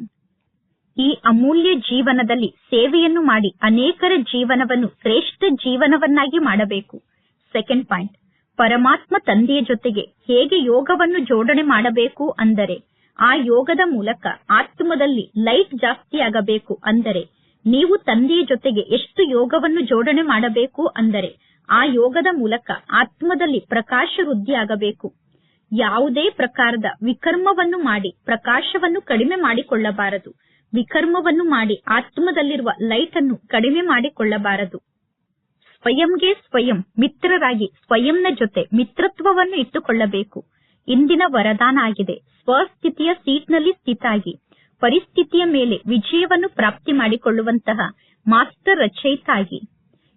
ಈ ಅಮೂಲ್ಯ ಜೀವನದಲ್ಲಿ ಸೇವೆಯನ್ನು ಮಾಡಿ ಅನೇಕರ ಜೀವನವನ್ನು ಶ್ರೇಷ್ಠ ಜೀವನವನ್ನಾಗಿ ಮಾಡಬೇಕು. ಸೆಕೆಂಡ್ ಪಾಯಿಂಟ್ ಪರಮಾತ್ಮ ತಂದೆಯ ಜೊತೆಗೆ ಹೇಗೆ ಯೋಗವನ್ನು ಜೋಡಣೆ ಮಾಡಬೇಕು ಅಂದರೆ, ಆ ಯೋಗದ ಮೂಲಕ ಆತ್ಮದಲ್ಲಿ ಲೈಟ್ ಜಾಸ್ತಿ ಆಗಬೇಕು ಅಂದರೆ, ನೀವು ತಂದೆಯ ಜೊತೆಗೆ ಎಷ್ಟು ಯೋಗವನ್ನು ಜೋಡಣೆ ಮಾಡಬೇಕು ಅಂದರೆ ಆ ಯೋಗದ ಮೂಲಕ ಆತ್ಮದಲ್ಲಿ ಪ್ರಕಾಶ ವೃದ್ಧಿಯಾಗಬೇಕು ಯಾವುದೇ ಪ್ರಕಾರದ ವಿಕರ್ಮವನ್ನು ಮಾಡಿ, ಪ್ರಕಾಶವನ್ನು ಕಡಿಮೆ ಮಾಡಿಕೊಳ್ಳಬಾರದು. ವಿಕರ್ಮವನ್ನು ಮಾಡಿ ಆತ್ಮದಲ್ಲಿರುವ ಲೈಟ್ ಅನ್ನು ಕಡಿಮೆ ಮಾಡಿಕೊಳ್ಳಬಾರದು. ಸ್ವಯಂಗೆ ಸ್ವಯಂ ಮಿತ್ರರಾಗಿ ಸ್ವಯಂನ ಜೊತೆ ಮಿತ್ರತ್ವವನ್ನು ಇಟ್ಟುಕೊಳ್ಳಬೇಕು. ಇಂದಿನ ವರದಾನ ಆಗಿದೆ. ಸ್ವಸ್ಥಿತಿಯ ಸೀಟ್ನಲ್ಲಿ ಸ್ಥಿತಾಗಿ, ಪರಿಸ್ಥಿತಿಯ ಮೇಲೆ ವಿಜಯವನ್ನು ಪ್ರಾಪ್ತಿ ಮಾಡಿಕೊಳ್ಳುವಂತಹ ಮಾಸ್ಟರ್ ರಚಯಿತ ಆಗಿ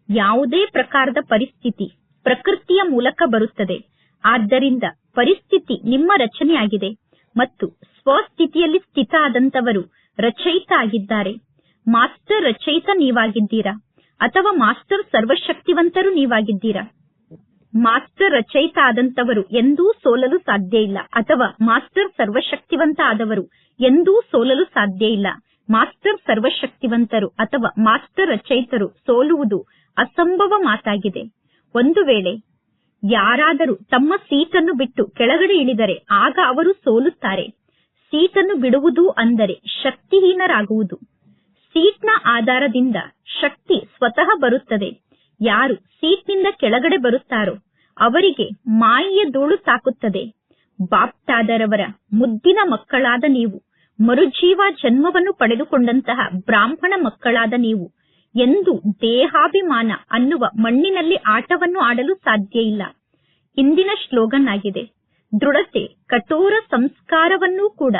ಯಾವುದೇ ಪ್ರಕಾರದ ಪರಿಸ್ಥಿತಿ ಪ್ರಕೃತಿಯ ಮೂಲಕ ಬರುತ್ತದೆ. ಆದ್ದರಿಂದ ಪರಿಸ್ಥಿತಿ ನಿಮ್ಮ ರಚನೆಯಾಗಿದೆ ಮತ್ತು ಸ್ವಸ್ಥಿತಿಯಲ್ಲಿ ಸ್ಥಿತ ಆದಂತವರು ರಚಯಿತ ಆಗಿದ್ದಾರೆ. ಮಾಸ್ಟರ್ ರಚಯಿತ ನೀವಾಗಿದ್ದೀರಾ? ಅಥವಾ ಮಾಸ್ಟರ್ ಸರ್ವಶಕ್ತಿವಂತರು ನೀವಾಗಿದ್ದೀರಾ? ಮಾಸ್ಟರ್ ರಚಯಿತ ಆದಂತವರು ಎಂದೂ ಸೋಲಲು ಸಾಧ್ಯ ಇಲ್ಲ. ಅಥವಾ ಮಾಸ್ಟರ್ ಸರ್ವಶಕ್ತಿವಂತ ಆದವರು ಎಂದೂ ಸೋಲಲು ಸಾಧ್ಯ ಇಲ್ಲ. ಮಾಸ್ಟರ್ ಸರ್ವಶಕ್ತಿವಂತರು ಅಥವಾ ಮಾಸ್ಟರ್ ರಚಯಿತರು ಸೋಲುವುದು ಅಸಂಭವ ಮಾತಾಗಿದೆ. ಒಂದು ವೇಳೆ ಯಾರಾದರೂ ತಮ್ಮ ಸೀಟನ್ನು ಬಿಟ್ಟು ಕೆಳಗಡೆ ಇಳಿದರೆ ಆಗ ಅವರು ಸೋಲುತ್ತಾರೆ. ಸೀಟನ್ನು ಬಿಡುವುದು ಅಂದರೆ ಶಕ್ತಿಹೀನರಾಗುವುದು. ಸೀಟ್ನ ಆಧಾರದಿಂದ ಶಕ್ತಿ ಸ್ವತಃ ಬರುತ್ತದೆ. ಯಾರು ಸೀಟ್ನಿಂದ ಕೆಳಗಡೆ ಬರುತ್ತಾರೋ ಅವರಿಗೆ ಮಾಯಿಯ ಧೂಳು ತಾಕುತ್ತದೆ. ಬಾಪ್ಟಾದರವರ ಮುದ್ದಿನ ಮಕ್ಕಳಾದ ನೀವು, ಮರುಜೀವ ಜನ್ಮವನ್ನು ಪಡೆದುಕೊಂಡಂತಹ ಬ್ರಾಹ್ಮಣ ಮಕ್ಕಳಾದ ನೀವು ಎಂದು ದೇಹಾಭಿಮಾನ ಅನ್ನುವ ಮಣ್ಣಿನಲ್ಲಿ ಆಟವನ್ನು ಆಡಲು ಸಾಧ್ಯ ಇಲ್ಲ. ಇಂದಿನ ಶ್ಲೋಗನ್ ಆಗಿದೆ. ದೃಢತೆ, ಕಠೋರ ಸಂಸ್ಕಾರವನ್ನೂ ಕೂಡ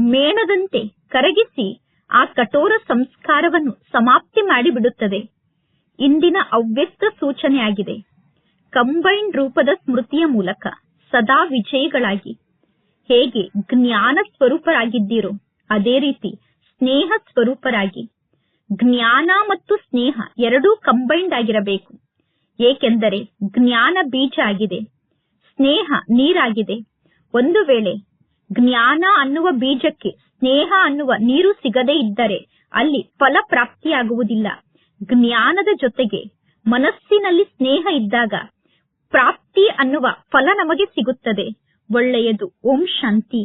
ಮೇಣದಂತೆ ಕರಗಿಸಿ ಆ ಕಠೋರ ಸಂಸ್ಕಾರವನ್ನು ಸಮಾಪ್ತಿ ಮಾಡಿಬಿಡುತ್ತದೆ. ಇಂದಿನ ಅವ್ಯಕ್ತ ಸೂಚನೆಯಾಗಿದೆ ಕಂಬೈನ್ ರೂಪದ ಸ್ಮೃತಿಯ ಮೂಲಕ ಸದಾ ವಿಜಯಿಗಳಾಗಿ. ಹೇಗೆ ಜ್ಞಾನ ಸ್ವರೂಪರಾಗಿದ್ದೀರೋ, ಅದೇ ರೀತಿ ಸ್ನೇಹ ಸ್ವರೂಪರಾಗಿ. ಜ್ಞಾನ ಮತ್ತು ಸ್ನೇಹ ಎರಡೂ ಕಂಬೈನ್ಡ್ ಆಗಿರಬೇಕು. ಏಕೆಂದರೆ ಜ್ಞಾನ ಬೀಜ ಆಗಿದೆ, ಸ್ನೇಹ ನೀರಾಗಿದೆ. ಒಂದು ವೇಳೆ ಜ್ಞಾನ ಅನ್ನುವ ಬೀಜಕ್ಕೆ ಸ್ನೇಹ ಅನ್ನುವ ನೀರು ಸಿಗದೇ ಇದ್ದರೆ ಅಲ್ಲಿ ಫಲ ಪ್ರಾಪ್ತಿಯಾಗುವುದಿಲ್ಲ. ಜ್ಞಾನದ ಜೊತೆಗೆ ಮನಸ್ಸಿನಲ್ಲಿ ಸ್ನೇಹ ಇದ್ದಾಗ ಪ್ರಾಪ್ತಿ ಅನ್ನುವ ಫಲ ನಮಗೆ ಸಿಗುತ್ತದೆ. ಒಳ್ಳೆಯದು, ಓಂ ಶಾಂತಿ.